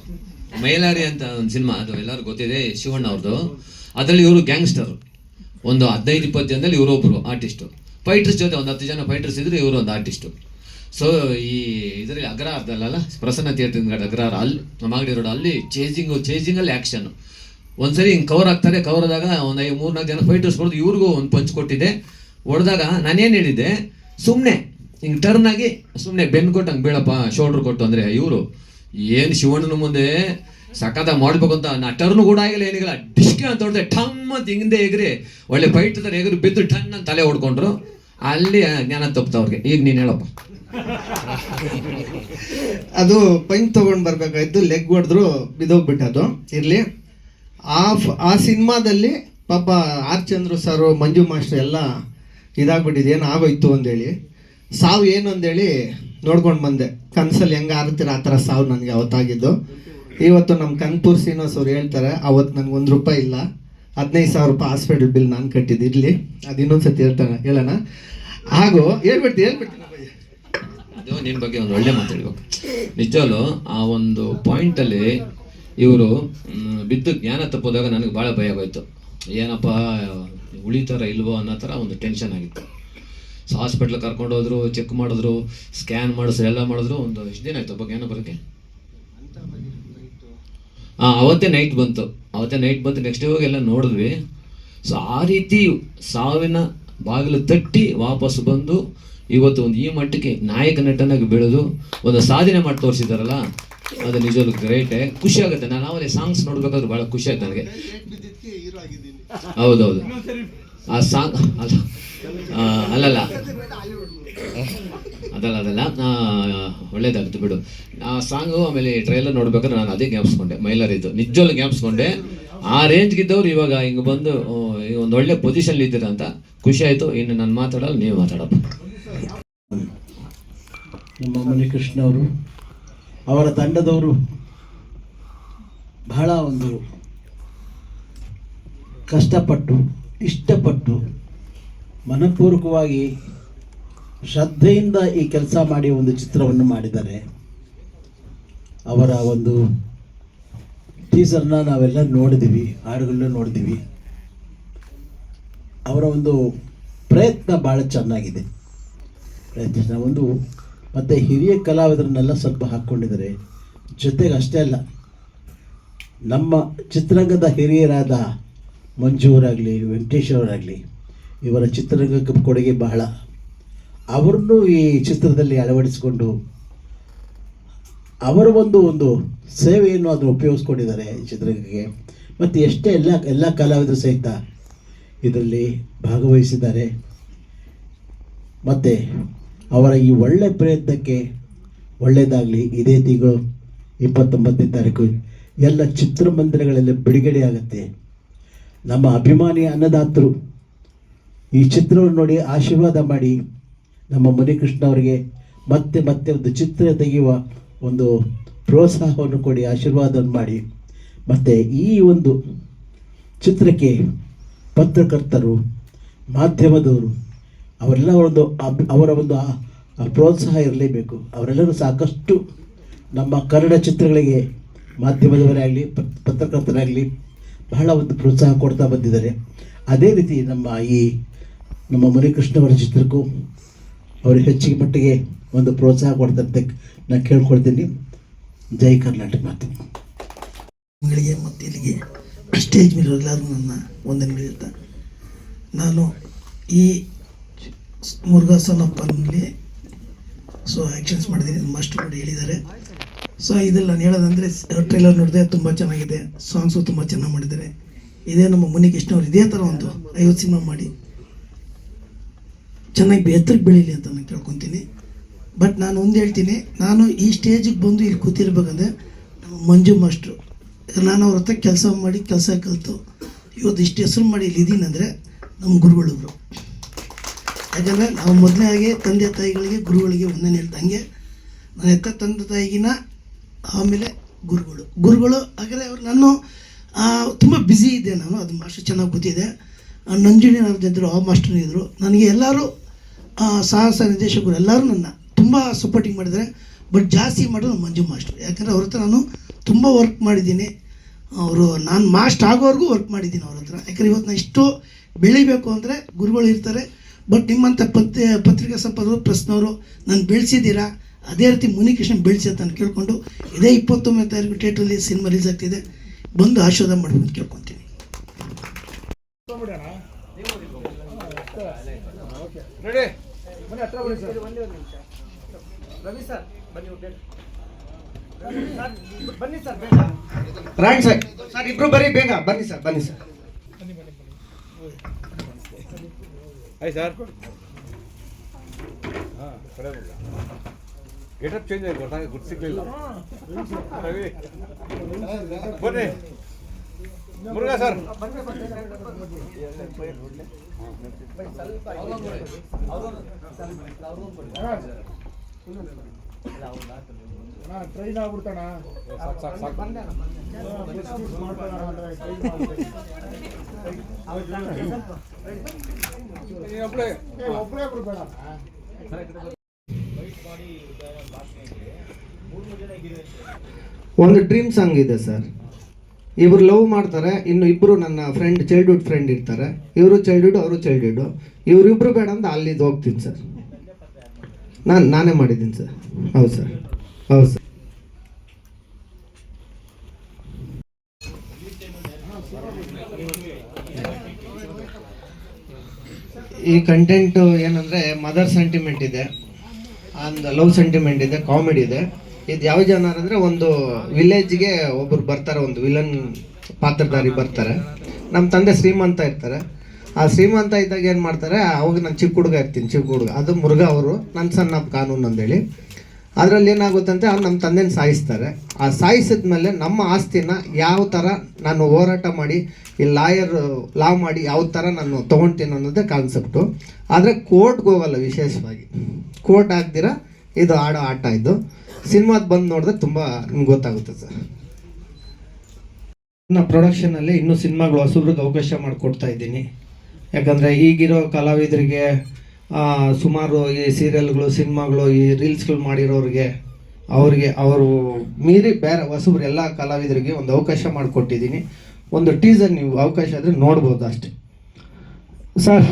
ಮೈಲಾರಿ ಅಂತ ಒಂದು ಸಿನಿಮಾ, ಅದು ಎಲ್ಲರಿಗೂ ಗೊತ್ತಿದೆ, ಶಿವಣ್ಣ ಅವ್ರದ್ದು ಅದರಲ್ಲಿ ಇವರು ಗ್ಯಾಂಗ್ಸ್ಟರ್. ಒಂದು ಹದಿನೈದು, ಇಪ್ಪತ್ತು ಜನದಲ್ಲಿ ಇವರೊಬ್ಬರು ಆರ್ಟಿಸ್ಟು. ಫೈಟರ್ಸ್ ಜೊತೆ ಒಂದು ಹತ್ತು ಜನ ಫೈಟರ್ಸ್ ಇದ್ದರೆ ಇವರು ಒಂದು ಆರ್ಟಿಸ್ಟು. ಸೊ ಈ ಇದರಲ್ಲಿ ಅಗ್ರಹಾರದಲ್ಲ ಪ್ರಸನ್ನ ಥಿಯೇಟರ್ ಅಗ್ರಹಾರ, ಅಲ್ಲಿ, ಮಾಗಡಿ ರೋಡ್ ಅಲ್ಲಿ ಚೇಜಿಂಗು ಚೇಜಿಂಗಲ್ಲಿ ಆ್ಯಕ್ಷನ್ ಒಂದ್ಸರಿ ಹಿಂಗೆ ಕವರ್ ಆಗ್ತಾರೆ ಕವರ್ ಆದಾಗ ಒಂದು ಐದು ಮೂರ್ನಾಲ್ಕು ಜನ ಫೈಟರ್ಸ್ ಹೊಡೆದು ಇವ್ರಿಗೂ ಒಂದು ಪಂಚ್ ಕೊಟ್ಟಿದ್ದೆ ಹೊಡೆದಾಗ ನಾನೇನು ಹೇಳಿದ್ದೆ ಸುಮ್ಮನೆ ಹಿಂಗೆ ಟರ್ನ್ ಆಗಿ ಸುಮ್ಮನೆ ಬೆನ್ನು ಕೊಟ್ಟು ಹಂಗೆ ಬೀಳಪ್ಪ ಶೋಲ್ಡ್ರ್ ಕೊಟ್ಟು ಅಂದರೆ ಇವರು, ಏನು ಶಿವಣ್ಣನ ಮುಂದೆ ಸಖತ ಮಾಡ್ಬೇಕು ಅಂತ ನಾ ಟರ್ನ್ ಕೂಡ ಆಗಿಲ್ಲ ಏನಿಲ್ಲ ಡಿಸ್ಕೆ ಅಂತ ಹೊಡೆದೆ ಠಮ್ ಅಂತ ಎಗ್ರಿ, ಒಳ್ಳೆ ಫೈಟ್ ಥರ ಎಗರು ಬಿದ್ದು ಟನ್ ಅಂತ ತಲೆ ಹೊಡ್ಕೊಂಡ್ರು. ಅಲ್ಲಿ ಜ್ಞಾನ ತಪ್ಪತ್ತ ಅವ್ರಿಗೆ. ಈಗ ನೀನು ಹೇಳಪ್ಪ. ಅದು ಪೈಂಟ್ ತಗೊಂಡ್ ಬರ್ಬೇಕಾಯ್ತು ಲೆಗ್ ಹೊಡೆದ್ರು ಬಿದ್ದೋಗ್ಬಿಟ್ಟದು ಇರ್ಲಿ. ಆ ಆ ಸಿನಿಮಾದಲ್ಲಿ ಪಾಪ R Chandru sir, Manju master ಎಲ್ಲ ಇದಾಗ್ಬಿಟ್ಟಿದೆ, ಏನು ಆಗೋಯ್ತು ಅಂದೇಳಿ. ಸಾವು ಏನು ಅಂದೇಳಿ ನೋಡ್ಕೊಂಡು ಬಂದೆ. ಕನಸಲ್ಲಿ ಹೆಂಗೆ ಆರ್ತೀರ ಆ ಥರ ಸಾವು ನನಗೆ ಅವತ್ತಾಗಿದ್ದು. ಇವತ್ತು ನಮ್ಮ ಕನ್ಪೂರ್ ಶ್ರೀನಿವಾಸ್ ಅವ್ರು ಹೇಳ್ತಾರೆ, ಅವತ್ತು ನನಗೆ ಒಂದು ರೂಪಾಯಿ ಇಲ್ಲ. ಹದಿನೈದು ಸಾವಿರ ರೂಪಾಯಿ ಹಾಸ್ಪಿಟಲ್ ಬಿಲ್ ನಾನು ಕಟ್ಟಿದ್ದು, ಇರಲಿ. ಅದು ಇನ್ನೊಂದು ಸತಿ ಹೇಳ್ತಾನೆ ಹೇಳೋಣ. ಹಾಗೂ ಹೇಳ್ಬಿಡ್ತೀನಿ ಹೇಳ್ಬಿಡ್ತೀನಿ. ನಿನ್ನ ಬಗ್ಗೆ ಒಂದು ಒಳ್ಳೆ ಮಾತಾಡ್ಬೇಕು ನಿಜವಲ್ಲೂ ಆ ಒಂದು ಪಾಯಿಂಟಲ್ಲಿ ಇವರು ಬಿದ್ದು ಜ್ಞಾನ ತಪ್ಪೋದಾಗ ನನಗೆ ಭಾಳ ಭಯ ಆಗೋಯ್ತು. ಏನಪ್ಪ ಉಳಿತಾರ ಇಲ್ವೋ ಅನ್ನೋ ಥರ ಒಂದು ಟೆನ್ಷನ್ ಆಗಿತ್ತು. ಸೊ ಹಾಸ್ಪಿಟ್ಲ್ ಕರ್ಕೊಂಡು ಹೋದ್ರು ಚೆಕ್ ಮಾಡಿದ್ರು ಸ್ಕ್ಯಾನ್ ಮಾಡಿದ್ರು, ಎಲ್ಲ ಮಾಡಿದ್ರು, ಒಂದು ಎಷ್ಟು ದಿನ ಆಯ್ತು ಒಬ್ಬ ಜ್ಞಾನ ಬರೋಕ್ಕೆ. ಹಾಂ ಅವತ್ತೇ ನೈಟ್ ಬಂತು. ಅವತ್ತೇ ನೈಟ್ ಬಂತು ನೆಕ್ಸ್ಟ್ ಡೇ ಹೋಗಿ ಎಲ್ಲ ನೋಡಿದ್ವಿ. ಸೊ ಆ ರೀತಿ ಸಾವಿನ ಬಾಗಿಲು ತಟ್ಟಿ ವಾಪಸ್ ಬಂದು, ಇವತ್ತು ಒಂದು ಈ ಮಟ್ಟಕ್ಕೆ ನಾಯಕ ನಟನಾಗಿ ಬೆಳೆದು, ಒಂದು ಸಾಧನೆ ಮಾಡಿ ತೋರಿಸಿದಾರಲ್ಲ ಅದು ನಿಜವಾಗ್ಲೂ ಗ್ರೇಟ್ ಖುಷಿ ಆಗುತ್ತೆ. ನಾನು ಅವರೇ ಸಾಂಗ್ಸ್ ನೋಡ್ಬೇಕಾದ್ರೆ ಬಹಳ ಖುಷಿ ಆಯ್ತು ನನಗೆ. ಹೌದೌದು. ಆ ಸಾಂಗ್ ಅಲ್ಲ ಅಲ್ಲಲ್ಲ. ಅದಲ್ಲ ಅದಲ್ಲ. ಒಳ್ಳೇದಾಗ್ತು ಬಿಡು. ಆ ಸಾಂಗು ಆಮೇಲೆ ಟ್ರೈಲರ್ ನೋಡ್ಬೇಕಾದ್ರೆ ನಾನು ಅದೇ ಜ್ಞಾಪಿಸ್ಕೊಂಡೆ. ಮೈಲಾರಿದ್ದು ನಿಜವಾಗ್ಲೂ ಜ್ಞಾಪಿಸ್ಕೊಂಡೆ. ಆ ರೇಂಜ್ಗಿದ್ದವ್ರು ಇವಾಗ ಹಿಂಗೆ ಬಂದು ಒಂದು ಒಳ್ಳೆ ಪೊಸಿಷನ್ ಇದ್ದೀರ ಅಂತ ಖುಷಿ ಆಯಿತು. ಇನ್ನು ನಾನು ಮಾತಾಡಲ್ಲ, ನೀವು ಮಾತಾಡಪ್ಪ. ನಮ್ಮ ಕೃಷ್ಣ ಅವರು ಅವರ ತಂಡದವರು ಬಹಳ ಒಂದು ಕಷ್ಟಪಟ್ಟು, ಇಷ್ಟಪಟ್ಟು, ಮನಪೂರ್ವಕವಾಗಿ ಶ್ರದ್ಧೆಯಿಂದ ಈ ಕೆಲಸ ಮಾಡಿ ಒಂದು ಚಿತ್ರವನ್ನು ಮಾಡಿದ್ದಾರೆ. ಅವರ ಒಂದು ಟೀಸರ್ನ ನಾವೆಲ್ಲ ನೋಡಿದ್ದೀವಿ, ಹಾಡುಗಳನ್ನ ನೋಡಿದ್ದೀವಿ. ಅವರ ಒಂದು ಪ್ರಯತ್ನ ಭಾಳ ಚೆನ್ನಾಗಿದೆ. ಪ್ರಯತ್ನ ಒಂದು ಮತ್ತು ಹಿರಿಯ ಕಲಾವಿದರನ್ನೆಲ್ಲ ಸ್ವಲ್ಪ ಹಾಕ್ಕೊಂಡಿದ್ದಾರೆ. ಜೊತೆಗೆ ಅಷ್ಟೇ ಅಲ್ಲ, ನಮ್ಮ ಚಿತ್ರರಂಗದ ಹಿರಿಯರಾದ ಮಂಜು ಅವರಾಗಲಿ, ವೆಂಕಟೇಶ್ ಅವರಾಗಲಿ, ಇವರ ಚಿತ್ರರಂಗಕ್ಕೆ ಕೊಡುಗೆ ಬಹಳ. ಅವರನ್ನು ಈ ಚಿತ್ರದಲ್ಲಿ ಅಳವಡಿಸಿಕೊಂಡು ಅವರ ಒಂದು ಒಂದು ಸೇವೆಯನ್ನು ಅದನ್ನು ಉಪಯೋಗಿಸ್ಕೊಂಡಿದ್ದಾರೆ ಚಿತ್ರರಂಗಕ್ಕೆ. ಮತ್ತು ಎಷ್ಟೇ ಎಲ್ಲ ಎಲ್ಲ ಕಲಾವಿದರು ಸಹಿತ ಇದರಲ್ಲಿ ಭಾಗವಹಿಸಿದ್ದಾರೆ. ಮತ್ತು ಅವರ ಈ ಒಳ್ಳೆ ಪ್ರಯತ್ನಕ್ಕೆ ಒಳ್ಳೆಯದಾಗಲಿ. ಇದೇ ತಿಂಗಳು ಇಪ್ಪತ್ತೊಂಬತ್ತನೇ ತಾರೀಕು. ಎಲ್ಲ ಚಿತ್ರಮಂದಿರಗಳಲ್ಲಿ ಬಿಡುಗಡೆ ಆಗುತ್ತೆ. ನಮ್ಮ ಅಭಿಮಾನಿ ಅನ್ನದಾತರು ಈ ಚಿತ್ರವನ್ನು ನೋಡಿ ಆಶೀರ್ವಾದ ಮಾಡಿ ನಮ್ಮ ಮುನಿಕೃಷ್ಣ ಅವರಿಗೆ ಮತ್ತೆ ಮತ್ತೆ ಒಂದು ಚಿತ್ರ ತೆಗೆಯುವ ಒಂದು ಪ್ರೋತ್ಸಾಹವನ್ನು ಕೊಡಿ, ಆಶೀರ್ವಾದವನ್ನು ಮಾಡಿ. ಮತ್ತು ಈ ಒಂದು ಚಿತ್ರಕ್ಕೆ ಪತ್ರಕರ್ತರು, ಮಾಧ್ಯಮದವರು ಅವರೆಲ್ಲ ಒಂದು ಅವರ ಒಂದು ಪ್ರೋತ್ಸಾಹ ಇರಲೇಬೇಕು. ಅವರೆಲ್ಲರೂ ಸಾಕಷ್ಟು ನಮ್ಮ ಕನ್ನಡ ಚಿತ್ರಗಳಿಗೆ ಮಾಧ್ಯಮದವರೇ ಆಗಲಿ ಪತ್ರಕರ್ತರಾಗಲಿ ಬಹಳ ಒಂದು ಪ್ರೋತ್ಸಾಹ ಕೊಡ್ತಾ ಬಂದಿದ್ದಾರೆ. ಅದೇ ರೀತಿ ನಮ್ಮ ಈ, ನಮ್ಮ ಮುನಿಕೃಷ್ಣವರ ಚಿತ್ರಕ್ಕೂ ಅವರು ಹೆಚ್ಚಿಗೆ ಮಟ್ಟಿಗೆ ಒಂದು ಪ್ರೋತ್ಸಾಹ ಕೊಡ್ತಂತೆ ನಾನು ಕೇಳ್ಕೊಳ್ತೀನಿ. ಜೈ ಕರ್ನಾಟಕ ಮಾತು. ಮಗಳಿಗೆ ಮತ್ತು ಇಲ್ಲಿಗೆ ಸ್ಟೇಜ್ ಮೇಲೆ ಎಲ್ಲರೂ ನನ್ನ ವಂದನೆಗಳು ಇರ್ತ ನಾನು ಈ ಮುರುಘಾಸನಪ್ಪನಲ್ಲಿ ಸೊ ಆ್ಯಕ್ಷನ್ಸ್ ಮಾಡಿದ್ದೀನಿ. ಮಾಸ್ಟರ್ ಕೂಡ ಹೇಳಿದ್ದಾರೆ. ಸೊ ಇದೆಲ್ಲ ನಾನು ಹೇಳೋದಂದರೆ ಟ್ರೈಲರ್ ನೋಡಿದೆ ತುಂಬ ಚೆನ್ನಾಗಿದೆ. ಸಾಂಗ್ಸು ತುಂಬ ಚೆನ್ನಾಗಿ ಮಾಡಿದ್ದಾರೆ. ಇದೇ ನಮ್ಮ ಮುನಿಕೃಷ್ಣವ್ರು ಇದೇ ಥರ ಒಂದು ಐವತ್ತು ಸಿನಿಮಾ ಮಾಡಿ. ಚೆನ್ನಾಗಿ ಎತ್ತರಕ್ಕೆ ಬೆಳೀಲಿ ಅಂತ ನಾನು ಕೇಳ್ಕೊತೀನಿ. ಬಟ್ ನಾನು ಒಂದು ಹೇಳ್ತೀನಿ, ನಾನು ಈ ಸ್ಟೇಜಿಗೆ ಬಂದು ಇಲ್ಲಿ ಕೂತಿರ್ಬೇಕಂದ್ರೆ, ನಮ್ಮ ಮಂಜು ಮಾಸ್ಟ್ರು. ನಾನು ಅವ್ರ ಹತ್ರ ಕೆಲಸ ಮಾಡಿ, ಕೆಲಸ ಕಲಿತು, ಇವತ್ತು ಇಷ್ಟು ಹೆಸರು ಮಾಡಿ ಇಲ್ಲಿ ಇದ್ದೀನಿ ಅಂದರೆ ನಮ್ಮ ಗುರುಗಳೊಬ್ರು ಯಾಕಂದರೆ ನಾವು ಮೊದಲನೇ ಆಗಿ ತಂದೆ ತಾಯಿಗಳಿಗೆ ಗುರುಗಳಿಗೆ ಒಂದನೇ ಹೇಳ್ದಂಗೆ ನನ್ನ ಎತ್ತ ತಂದೆ ತಾಯಿಗಿನ ಆಮೇಲೆ ಗುರುಗಳು. ಗುರುಗಳು ಹಾಗಾದರೆ ಅವ್ರು ನಾನು ತುಂಬ ಬ್ಯುಸಿ ಇದ್ದೆ ನಾನು ಅದು ಮಾಸ್ಟರ್ ಚೆನ್ನಾಗಿ ಗೊತ್ತಿದೆ. ಆ, ನಂಜುಂಡಿ ಇದ್ದರು ಆ ಮಾಸ್ಟರ್ ಇದ್ದರು ನನಗೆ ಎಲ್ಲರೂ ಸಾಹಸ ನಿರ್ದೇಶಕರು ಎಲ್ಲರೂ ನನ್ನ ತುಂಬ ಸಪೋರ್ಟಿಂಗ್ ಮಾಡಿದ್ದಾರೆ. ಬಟ್ ಜಾಸ್ತಿ ಮಾಡೋದು ಮಂಜು ಮಾಸ್ಟರ್. ಯಾಕಂದರೆ ಅವ್ರ ಹತ್ರ ನಾನು ತುಂಬ ವರ್ಕ್ ಮಾಡಿದ್ದೀನಿ. ಅವರು ನಾನು ಮಾಸ್ಟ್ ಆಗೋವರೆಗೂ ವರ್ಕ್ ಮಾಡಿದ್ದೀನಿ ಅವ್ರ ಹತ್ರ. ಯಾಕಂದರೆ ಇವತ್ತು ನಾನು ಇಷ್ಟು ಬೆಳಿಬೇಕು ಅಂದರೆ ಗುರುಗಳು ಇರ್ತಾರೆ. ಬಟ್ ನಿಮ್ಮಂಥ ಪತ್ರ ಪತ್ರಿಕಾ ಸಂಪಾದಕರು ಪ್ರಶ್ನವರು ನಾನು ಬೆಳೆಸಿದ್ದೀರಾ? ಅದೇ ರೀತಿ ಮುನಿಕೃಷ್ಣ ಬೆಳೆಸಿ ಅಂತ ನಾನು ಕೇಳ್ಕೊಂಡು ಇದೇ ಇಪ್ಪತ್ತೊಂಬತ್ತನೇ ತಾರೀಕು ಥಿಯೇಟ್ರಲ್ಲಿ ಸಿನಿಮಾ ರಿಲೀಸ್ ಆಗ್ತಿದೆ. ಬಂದು ಆಶೀರ್ವಾದ ಮಾಡ್ಕೊಂಡು ಅಂತ ಕೇಳ್ಕೊತೀನಿ. ಬನ್ನಿ ಸರ್. ಸರ್ ಇಬ್ರು ಬರೀ ಬೇಗ ಬನ್ನಿ ಸರ್ ಬನ್ನಿ ಸರ್. ಆಯ್ತು ಸರ್ ಹಾಂ ಕಡೆ ಗೆಟಪ್ ಚೇಂಜ್ ಆಗಿ ಗೊತ್ತಾಗ ಗುರ್ತು ಸಿಗ್ಲಿಲ್ಲ ರವಿ. ಬನ್ನಿ. ಮುರುಘಾ ಸರ್ ಸಾಕು ಸಾಕು ಸಾಕು. ನೀ ಒಬ್ಳೆ ಒಂದು ಡ್ರೀಮ್ ಸಾಂಗ್ ಇದೆ ಸರ್. ಇವರು ಲವ್ ಮಾಡ್ತಾರೆ ಇನ್ನು ಇಬ್ಬರು ನನ್ನ ಫ್ರೆಂಡ್ ಚೈಲ್ಡ್ಹುಡ್ ಫ್ರೆಂಡ್ ಇರ್ತಾರೆ. ಇವರು ಚೈಲ್ಡ್ಹುಡ್ ಅವರು ಚೈಲ್ಡ್ಹುಡ್ ಇವರಿಬ್ರು ಬೇಡ ಅಂತ ಅಲ್ಲಿದ್ದು ಹೋಗ್ತೀನಿ ಸರ್. ನಾನು ನಾನೇ ಮಾಡಿದ್ದೀನಿ ಸರ್. ಹೌದು ಸರ್. ಹೌದು ಸರ್. ಈ ಕಂಟೆಂಟ್ ಏನಂದ್ರೆ ಮದರ್ ಸೆಂಟಿಮೆಂಟ್ ಇದೆ ಅಂಡ್ ಲವ್ ಸೆಂಟಿಮೆಂಟ್ ಇದೆ ಕಾಮಿಡಿ ಇದೆ. ಇದು ಯಾವ ಜನರ್ ಅಂದ್ರೆ ಒಂದು ವಿಲೇಜ್ಗೆ ಒಬ್ಬರು ಬರ್ತಾರೆ, ಒಂದು ವಿಲನ್ ಪಾತ್ರಧಾರಿ ಬರ್ತಾರೆ. ನಮ್ಮ ತಂದೆ ಶ್ರೀಮಂತ ಇರ್ತಾರೆ. ಆ ಶ್ರೀಮಂತ ಇದ್ದಾಗ ಏನು ಮಾಡ್ತಾರೆ, ಅವಾಗ ನಾನು ಚಿಕ್ಕ ಹುಡುಗ ಇರ್ತೀನಿ, ಚಿಕ್ಕ ಹುಡುಗ. ಅದು ಮುರುಘಾ ಅವರು ನನ್ನ ಸಣ್ಣ ಕಾನೂನು ಅಂತೇಳಿ ಅದರಲ್ಲಿ ಏನಾಗುತ್ತಂತೆ, ಅವ್ರು ನಮ್ಮ ತಂದೆನ ಸಾಯಿಸ್ತಾರೆ. ಆ ಸಾಯಿಸಿದ ಮೇಲೆ ನಮ್ಮ ಆಸ್ತಿನ ಯಾವ ಥರ ನಾನು ಹೋರಾಟ ಮಾಡಿ, ಈ ಲಾಯರ್ ಲಾ ಮಾಡಿ ಯಾವ ಥರ ನಾನು ತೊಗೊಳ್ತೀನಿ ಅನ್ನೋದೇ ಕಾನ್ಸೆಪ್ಟು ಆದರೆ ಕೋರ್ಟ್ಗೆ ಹೋಗಲ್ಲ ವಿಶೇಷವಾಗಿ. ಕೋರ್ಟ್ ಆಗ್ದಿರ ಇದು ಆಡೋ ಆಟ ಇದು. ಸಿನಿಮಾದ ಬಂದು ನೋಡಿದ್ರೆ ತುಂಬ ನಿಮ್ಗೆ ಗೊತ್ತಾಗುತ್ತೆ ಸರ್. ನನ್ನ ಪ್ರೊಡಕ್ಷನಲ್ಲಿ ಇನ್ನೂ ಸಿನಿಮಾಗಳು ಹೊಸಬ್ರಿಗೆ ಅವಕಾಶ ಮಾಡಿಕೊಡ್ತಾ ಇದ್ದೀನಿ. ಯಾಕಂದರೆ ಈಗಿರೋ ಕಲಾವಿದರಿಗೆ ಸುಮಾರು ಈ ಸೀರಿಯಲ್ಗಳು, ಸಿನಿಮಾಗಳು, ಈ ರೀಲ್ಸ್ಗಳು ಮಾಡಿರೋರಿಗೆ, ಅವ್ರಿಗೆ, ಅವರು ಮೀರಿ ಬೇರೆ ಹೊಸಬ್ರು ಎಲ್ಲ ಕಲಾವಿದರಿಗೆ ಒಂದು ಅವಕಾಶ ಮಾಡಿಕೊಟ್ಟಿದ್ದೀನಿ. ಒಂದು ಟೀಸರ್ ನೀವು ಅವಕಾಶ ಆದರೆ ನೋಡ್ಬೋದು ಅಷ್ಟೇ. ಸರ್.